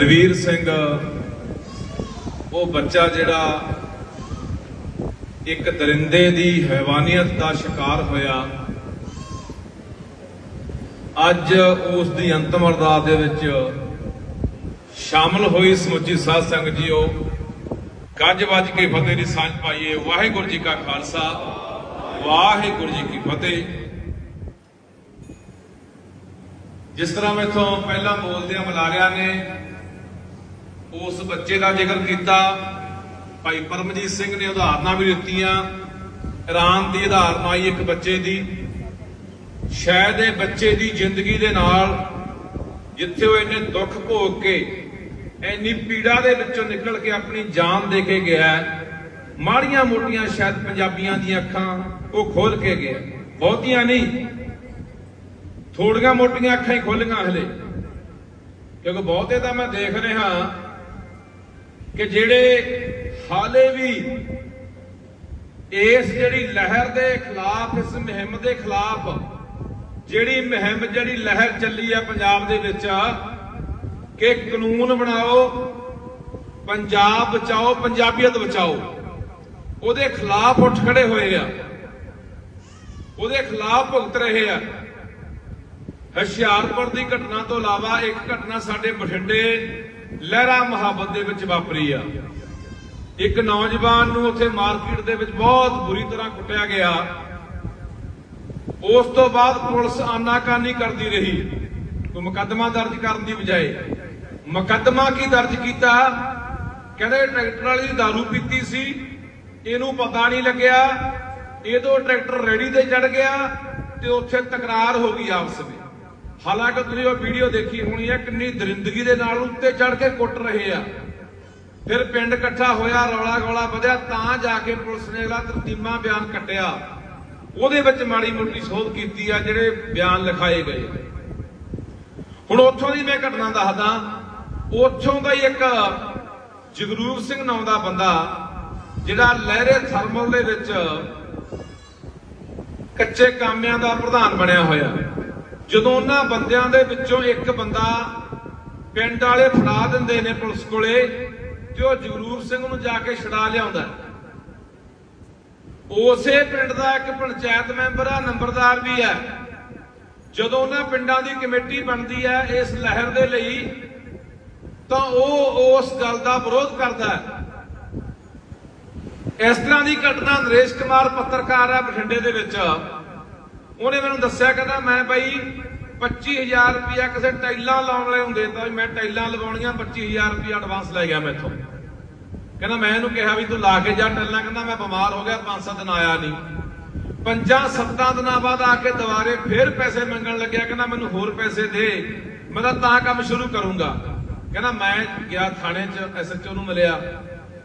ਰਵੀਰ ਸਿੰਘ, ਉਹ ਬੱਚਾ ਜਿਹੜਾ ਇੱਕ ਦਰਿੰਦੇ ਦੀ ਹੈਵਾਨੀਅਤ ਦਾ ਸ਼ਿਕਾਰ ਹੋਇਆ। ਅੱਜ ਉਸ ਦੀ ਅੰਤਮ ਅਰਦਾਸ ਦੇ ਵਿੱਚ ਸ਼ਾਮਲ ਹੋਈ ਸਮੁੱਚੀ ਸਾਧ ਸੰਗਤ ਜੀਓ। ਗੱਜ ਵੱਜ ਕੇ ਫਤਿਹ ਦੀ ਸਾਂਝ ਪਾਈਏ। ਵਾਹਿਗੁਰੂ ਜੀ ਕਾ ਖਾਲਸਾ, ਵਾਹਿਗੁਰੂ ਜੀ ਕੀ ਫਤਿਹ। ਜਿਸ ਤਰ੍ਹਾਂ ਮੈਂ ਮੈਥੋਂ ਪਹਿਲਾਂ ਬੋਲਦਿਆਂ ਬੁਲਾਰਿਆ ਨੇ ਉਸ ਬੱਚੇ ਦਾ ਜ਼ਿਕਰ ਕੀਤਾ। ਭਾਈ ਪਰਮਜੀਤ ਸਿੰਘ ਨੇ ਉਦਾਹਰਨਾਂ ਵੀ ਦਿੱਤੀਆਂ। ਇਰਾਨ ਦੀ ਉਦਾਹਰਨ ਆਈ ਇੱਕ ਬੱਚੇ ਦੀ। ਸ਼ਾਇਦ ਇਹ ਬੱਚੇ ਦੀ ਜ਼ਿੰਦਗੀ ਦੇ ਨਾਲ ਜਿੱਥੇ ਉਹ ਇੰਨੇ ਦੁੱਖ ਭੋਗ ਕੇ, ਇੰਨੀ ਪੀੜਾ ਦੇ ਵਿੱਚੋਂ ਨਿਕਲ ਕੇ ਆਪਣੀ ਜਾਨ ਦੇ ਕੇ ਗਿਆ ਮਾੜੀਆਂ ਮੋਟੀਆਂ ਸ਼ਾਇਦ ਪੰਜਾਬੀਆਂ ਦੀਆਂ ਅੱਖਾਂ ਉਹ ਖੋਲ ਕੇ ਗਿਆ। ਬਹੁਤੀਆਂ ਨਹੀਂ। ਥੋੜੀਆਂ ਮੋਟੀਆਂ ਅੱਖਾਂ ਹੀ ਖੋਲੀਆਂ ਹਲੇ। ਕਿਉਂਕਿ ਬਹੁਤੇ ਤਾਂ ਮੈਂ ਦੇਖ ਰਿਹਾ ਕਿ ਜਿਹੜੇ ਹਾਲੇ ਵੀ ਇਸ ਜਿਹੜੀ ਲਹਿਰ ਦੇ ਖਿਲਾਫ, ਇਸ ਮੁਹਿੰਮ ਦੇ ਖਿਲਾਫ ਜਿਹੜੀ ਮੁਹਿੰਮ, ਜਿਹੜੀ ਲਹਿਰ ਚੱਲੀ ਆ ਪੰਜਾਬ ਦੇ ਵਿੱਚ, ਕਿ ਕਾਨੂੰਨ ਬਣਾਓ, ਪੰਜਾਬ ਬਚਾਓ, ਪੰਜਾਬੀਅਤ ਬਚਾਓ, ਉਹਦੇ ਖਿਲਾਫ ਉੱਠ ਖੜੇ ਹੋਏ ਆ। ਉਹਦੇ ਖਿਲਾਫ ਭੁਗਤ ਰਹੇ ਆ। ਹੁਸ਼ਿਆਰਪੁਰ ਦੀ ਘਟਨਾ ਤੋਂ ਇਲਾਵਾ ਇੱਕ ਘਟਨਾ ਸਾਡੇ ਬਠਿੰਡੇ ਲਹਿਰਾ ਮੁਹੱਬਤ ਦੇ ਵਿੱਚ ਵਾਪਰੀ ਆ। ਇੱਕ ਨੌਜਵਾਨ ਨੂੰ ਉੱਥੇ ਮਾਰਕੀਟ ਦੇ ਵਿੱਚ ਬਹੁਤ ਬੁਰੀ ਤਰ੍ਹਾਂ ਕੁੱਟਿਆ ਗਿਆ। ਉਸ ਤੋਂ ਬਾਅਦ ਪੁਲਿਸ ਆਨਾਕਾਨੀ ਕਰਦੀ ਰਹੀ। ਕੋਈ ਮੁਕੱਦਮਾ ਦਰਜ ਕਰਨ ਦੀ ਬਜਾਏ ਮੁਕੱਦਮਾ ਕੀ ਦਰਜ ਕੀਤਾ? ਕਹਿੰਦੇ ਟਰੈਕਟਰ ਵਾਲੀ ਦੀ दारू ਪੀਤੀ ਸੀ। ਇਹਨੂੰ ਪਤਾ ਨਹੀਂ ਲੱਗਿਆ। ਇਹਦੋਂ ਟਰੈਕਟਰ ਰੇੜੀ ਤੇ ਚੜ ਗਿਆ ਤੇ ਉੱਥੇ ਤਕਰਾਰ ਹੋ ਗਈ ਆਪਸ ਵਿੱਚ। ਹਾਲਾਂਕਿ ਤੁਸੀਂ ਉਹ ਵੀਡੀਓ ਦੇਖੀ ਹੋਣੀ ਹੈ, ਕਿੰਨੀ ਦਰਿੰਦਗੀ ਦੇ ਨਾਲ ਉੱਤੇ ਚੜ ਕੇ ਕੁੱਟ ਰਹੇ ਆ। ਫਿਰ ਪਿੰਡ ਇਕੱਠਾ ਹੋਇਆ, ਰੌਲਾ ਗੋਲਾ ਵਧਿਆ, ਤਾਂ ਜਾ ਕੇ ਪੁਲਿਸ ਨੇ ਇਹਦਾ ਤਰਤੀਮਾ ਬਿਆਨ ਕੱਟਿਆ। ਉਹਦੇ ਵਿੱਚ ਮਾੜੀ ਮੋਟੀ ਸੋਧ ਕੀਤੀ ਆ, ਜਿਹੜੇ ਬਿਆਨ ਲਿਖਾਏ ਗਏ। ਹੁਣ ਉੱਥੋਂ ਦੀ ਮੈਂ ਘਟਨਾ ਦੱਸਦਾ, ਉੱਥੋਂ ਦਾ ਹੀ ਇੱਕ ਜਗਰੂਪ ਸਿੰਘ ਨਾਮ ਦਾ ਬੰਦਾ, ਜਿਹੜਾ ਲਹਿਰੇ ਥਰਮਲ ਦੇ ਵਿੱਚ ਕੱਚੇ ਕਾਮਿਆਂ ਦਾ ਪ੍ਰਧਾਨ ਬਣਿਆ ਹੋਇਆ। ਜਦੋਂ ਉਹਨਾਂ ਬੰਦਿਆਂ ਦੇ ਵਿੱਚੋਂ ਇੱਕ ਬੰਦਾ ਪਿੰਡ ਵਾਲੇ ਫੜਾ ਦਿੰਦੇ ਨੇ ਪੁਲਿਸ ਕੋਲੇ, ਤੇ ਉਹ ਜਗਰੂਰ ਸਿੰਘ ਨੂੰ ਜਾ ਕੇ ਛਡਾ ਲਿਆਉਂਦਾ ਉਸੇ ਪਿੰਡ ਦਾ ਇੱਕ ਪੰਚਾਇਤ ਮੈਂਬਰ ਆ, ਨੰਬਰਦਾਰ ਵੀ ਹੈ। ਜਦੋਂ ਉਹਨਾਂ ਪਿੰਡਾਂ ਦੀ ਕਮੇਟੀ ਬਣਦੀ ਹੈ ਇਸ ਲਹਿਰ ਦੇ ਲਈ, ਤਾਂ ਉਹ ਉਸ ਗੱਲ ਦਾ ਵਿਰੋਧ ਕਰਦਾ ਹੈ। ਇਸ ਤਰ੍ਹਾਂ ਦੀ ਘਟਨਾ ਨਰੇਸ਼ ਕੁਮਾਰ ਪੱਤਰਕਾਰ ਹੈ ਬਠਿੰਡੇ ਦੇ ਵਿੱਚ। ਉਹਨੇ ਮੈਨੂੰ ਦੱਸਿਆ, ਕਹਿੰਦਾ ਮੈਂ ਬਾਈ 25000 ਰੁਪਇਆ ਕਿਸੇ ਟਾਈਲਾਂ ਲਾਉਣ ਵਾਲੇ ਨੂੰ ਦੇਤਾ ਵੀ ਮੈਂ ਟਾਈਲਾਂ ਲਵਾਉਣੀਆਂ 25000 ਰੁਪਇਆ ਐਡਵਾਂਸ ਲੈ ਗਿਆ ਮੈਥੋਂ। ਕਹਿੰਦਾ ਮੈਂ ਇਹਨੂੰ ਕਿਹਾ ਵੀ ਤੂੰ ਲਾ ਕੇ ਜਾ ਟਾਈਲਾਂ, ਕਹਿੰਦਾ ਮੈਂ ਬਿਮਾਰ ਹੋ ਗਿਆ 5-7 ਦਿਨ ਆਇਆ ਨਹੀਂ। ਪੰਜਾਂ ਸੱਤਾਂ ਦਿਨਾਂ ਬਾਅਦ ਆ ਕੇ ਦੁਬਾਰੇ ਫੇਰ ਪੈਸੇ ਮੰਗਣ ਲੱਗਿਆ, ਕਹਿੰਦਾ ਮੈਨੂੰ ਹੋਰ ਪੈਸੇ ਦੇ, ਮੈਂ ਤਾਂ ਤਾਂ ਕੰਮ ਸ਼ੁਰੂ ਕਰੂੰਗਾ। ਕਹਿੰਦਾ ਮੈਂ ਗਿਆ ਥਾਣੇ 'ਚ ਐਸਐਚਓ ਨੂੰ ਮਿਲਿਆ।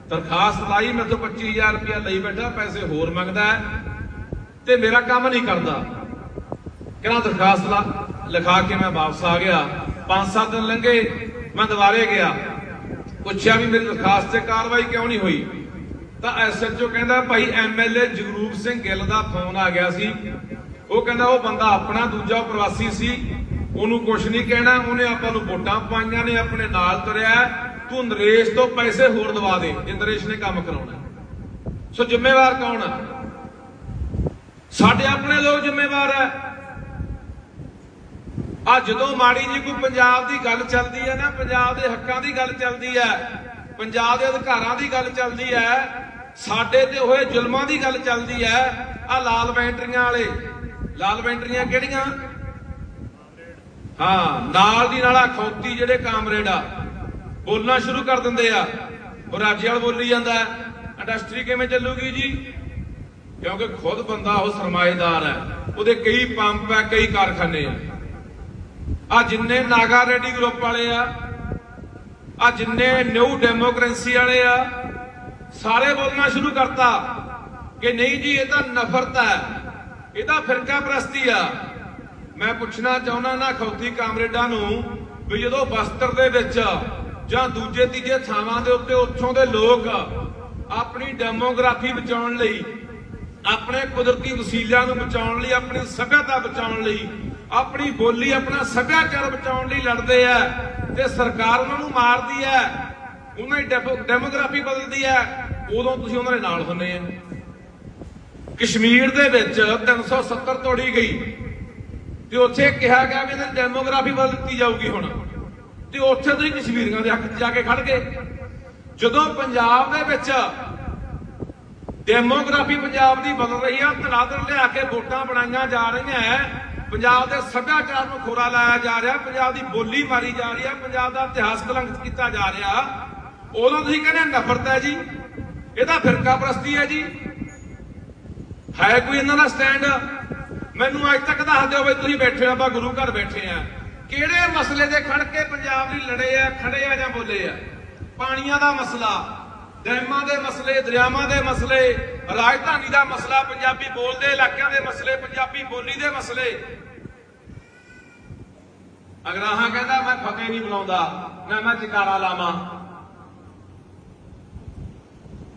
ਦਰਖਾਸਤ ਲਾਈ, ਮੈਂ ਤੋਂ 25000 ਰੁਪਇਆ ਲਈ ਬੈਠਾ, ਪੈਸੇ ਹੋਰ ਮੰਗਦਾ ਤੇ ਮੇਰਾ ਕੰਮ ਨਹੀਂ ਕਰਦਾ। ਕਹਿੰਦਾ ਦਰਖਾਸਤ ਲਾ ਲਿਖਾ ਕੇ ਮੈਂ ਵਾਪਸ ਆ ਗਿਆ। 5-7 ਦਿਨ ਲੰਘੇ, ਮੈਂ ਦੁਬਾਰੇ ਗਿਆ। ਪੁੱਛਿਆ ਵੀ ਮੇਰੀ ਦਰਖਾਸਤ ਤੇ ਕਾਰਵਾਈ ਕਿਉਂ ਨਹੀਂ ਹੋਈ? ਤਾਂ ਐਸਐਚਓ ਕਹਿੰਦਾ, ਭਾਈ ਐਮਐਲਏ ਜਗਰੂਪ ਸਿੰਘ ਗਿੱਲ ਦਾ ਫੋਨ ਆ ਗਿਆ ਸੀ। ਉਹ ਕਹਿੰਦਾ, ਉਹ ਬੰਦਾ ਆਪਣਾ, ਦੂਜਾ ਪ੍ਰਵਾਸੀ ਸੀ। ਉਹਨੂੰ ਕੁਝ ਨਹੀਂ ਕਹਿਣਾ। ਉਹਨੇ ਆਪਾਂ ਨੂੰ ਵੋਟਾਂ ਪਾਈਆਂ ਨੇ, ਆਪਣੇ ਨਾਲ ਤੁਰਿਆ ਤੂੰ ਨਰੇਸ਼ ਤੋਂ ਪੈਸੇ ਹੋਰ ਦਵਾ ਦੇ, ਜੇ ਨਰੇਸ਼ ਨੇ ਕੰਮ ਕਰਾਉਣਾ ਸੋ ਜ਼ਿੰਮੇਵਾਰ ਕੌਣ ਆ? ਸਾਡੇ ਆਪਣੇ ਲੋਕ ਜ਼ਿੰਮੇਵਾਰ ਹੈ ਆ ਜਦੋਂ ਮਾੜੀ ਜੀ ਕੋਈ ਪੰਜਾਬ ਦੀ ਗੱਲ ਚੱਲਦੀ ਹੈ ਨਾ, ਪੰਜਾਬ ਦੇ ਹੱਕਾਂ ਦੀ ਗੱਲ ਚੱਲਦੀ ਹੈ, ਪੰਜਾਬ ਦੇ ਅਧਿਕਾਰਾਂ ਦੀ ਗੱਲ ਚੱਲਦੀ ਹੈ, ਸਾਡੇ ਤੇ ਹੋਏ ਜ਼ੁਲਮਾਂ ਦੀ ਗੱਲ ਚੱਲਦੀ ਹੈ, ਆ ਲਾਲ ਬੈਂਟਰੀਆਂ ਵਾਲੇ। ਲਾਲ ਬੈਂਟਰੀਆਂ ਕਿਹੜੀਆਂ? ਹਾਂ, ਨਾਲ ਦੀ ਨਾਲ ਆ ਖੌਤੀ ਜਿਹੜੇ ਕਾਮਰੇਡ ਆ, ਬੋਲਣਾ ਸ਼ੁਰੂ ਕਰ ਦਿੰਦੇ ਆ। ਉਹ ਰਾਜੇ ਵਾਲ ਬੋਲੀ ਜਾਂਦਾ ਇੰਡਸਟਰੀ ਕਿਵੇਂ ਚੱਲੂਗੀ ਜੀ? ਕਿਉਂਕਿ ਖੁਦ ਬੰਦਾ ਉਹ ਸਰਮਾਏਦਾਰ ਹੈ। ਉਹਦੇ ਕਈ ਪੰਪ ਹੈ, ਕਈ ਕਾਰਖਾਨੇ ਆ। ਆ ਜਿੰਨੇ ਨਾਗਾ ਰੈਡੀ ਗਰੁੱਪ ਵਾਲੇ ਆ ਆ ਜਿੰਨੇ ਨਿਊ ਡੈਮੋਕ੍ਰੇਸੀ ਵਾਲੇ ਆ, ਸਾਰੇ ਬੋਲਣਾ ਸ਼ੁਰੂ ਕਰਤਾ ਕਿ ਨਹੀਂ ਜੀ, ਇਹ ਤਾਂ ਨਫ਼ਰਤ ਹੈ, ਇਹ ਤਾਂ ਫਿਰਕਾ ਪ੍ਰਸਤੀ ਆ। ਮੈਂ ਪੁੱਛਣਾ ਚਾਹੁੰਦਾ ਨਾ ਖੌਤੀ ਕਾਮਰੇਡਾਂ ਨੂੰ ਵੀ ਜਦੋਂ ਬਸਤਰ ਦੇ ਵਿੱਚ ਜਾਂ ਦੂਜੇ ਤੀਜੇ ਥਾਵਾਂ ਦੇ ਉੱਤੇ ਉੱਥੋਂ ਦੇ ਲੋਕ ਆਪਣੀ ਡੈਮੋਗ੍ਰਾਫੀ ਬਚਾਉਣ ਲਈ, ਆਪਣੇ ਕੁਦਰਤੀ ਵਸੀਲਿਆਂ ਨੂੰ ਬਚਾਉਣ ਲਈ, ਆਪਣੀ ਸਭਿਅਤਾ ਬਚਾਉਣ ਲਈ ਆਪਣੀ ਬੋਲੀ ਆਪਣਾ ਸੱਭਿਆਚਾਰ ਬਚਾਉਣ ਲਈ ਲੜਦੇ ਆ ਤੇ ਸਰਕਾਰ ਉਹਨਾਂ ਨੂੰ ਮਾਰਦੀ ਹੈ ਉਹਨਾਂ ਦੀ ਡੈਮੋ- ਡੈਮੋਗ੍ਰਾਫੀ ਬਦਲਦੀ ਹੈ ਉਦੋਂ ਤੁਸੀਂ ਉਹਨਾਂ ਦੇ ਨਾਲ ਹੁੰਨੇ ਆ। ਕਸ਼ਮੀਰ ਦੇ ਵਿੱਚ 370 ਤੋੜੀ ਗਈ ਤੇ ਉੱਥੇ ਕਿਹਾ ਗਿਆ ਵੀ ਇਹਨਾਂ ਦੀ ਡੈਮੋਗ੍ਰਾਫੀ ਬਦਲ ਦਿੱਤੀ ਜਾਊਗੀ ਹੁਣ। ਤੇ ਉੱਥੇ ਤੁਸੀਂ ਕਸ਼ਮੀਰੀਆਂ ਦੇ ਹੱਕ 'ਚ ਜਾ ਕੇ ਖੜ ਗਏ। ਜਦੋਂ ਪੰਜਾਬ ਦੇ ਵਿੱਚ ਡੈਮੋਗ੍ਰਾਫੀ ਪੰਜਾਬ ਦੀ ਬਦਲ ਰਹੀ ਆ ਤਨਾਦਰ ਲਿਆ ਕੇ ਵੋਟਾਂ ਬਣਾਈਆਂ ਜਾ ਰਹੀਆਂ ਹੈ ਪੰਜਾਬ ਦੇ ਸੱਭਿਆਚਾਰ ਨੂੰ ਖੋਰਾ ਲਾਇਆ ਜਾ ਰਿਹਾ, ਪੰਜਾਬ ਦੀ ਬੋਲੀ ਮਾਰੀ ਜਾ ਰਹੀ ਹੈ, ਪੰਜਾਬ ਦਾ ਇਤਿਹਾਸ ਕਲੰਕਿਤ ਕੀਤਾ ਜਾ ਰਿਹਾ। ਉਦੋਂ ਤੁਸੀਂ ਕਹਿੰਦੇ ਨਫ਼ਰਤ ਹੈ ਜੀ, ਇਹਦਾ ਫਿਰਕਾ ਪ੍ਰਸਤੀ ਹੈ ਜੀ। ਹੈ ਕੋਈ ਇਹਨਾਂ ਦਾ ਸਟੈਂਡ ਮੈਨੂੰ ਅੱਜ ਤੱਕ ਦੱਸ ਦਿਓ ਵੀ ਤੁਸੀਂ ਬੈਠੇ ਆ ਆਪਾਂ ਗੁਰੂ ਘਰ ਬੈਠੇ ਆ ਕਿਹੜੇ ਮਸਲੇ ਤੇ ਖੜ ਕੇ ਪੰਜਾਬ ਲਈ ਲੜੇ ਆ, ਖੜੇ ਆ ਜਾਂ ਬੋਲੇ ਆ? ਪਾਣੀਆਂ ਦਾ ਮਸਲਾ ਡੈਮਾਂ ਦੇ ਮਸਲੇ, ਦਰਿਆਵਾਂ ਦੇ ਮਸਲੇ, ਰਾਜਧਾਨੀ ਦਾ ਮਸਲਾ, ਪੰਜਾਬੀ ਬੋਲਦੇ ਇਲਾਕਿਆਂ ਦੇ ਮਸਲੇ, ਪੰਜਾਬੀ ਬੋਲੀ ਦੇ ਮਸਲੇ। ਅਗਰਾਹਾਂ ਕਹਿੰਦਾ, ਮੈਂ ਫਤਿਹ ਨਹੀਂ ਬੁਲਾਉਂਦਾ, ਨਾ ਮੈਂ ਜਕਾਰਾ ਲਾਵਾਂ।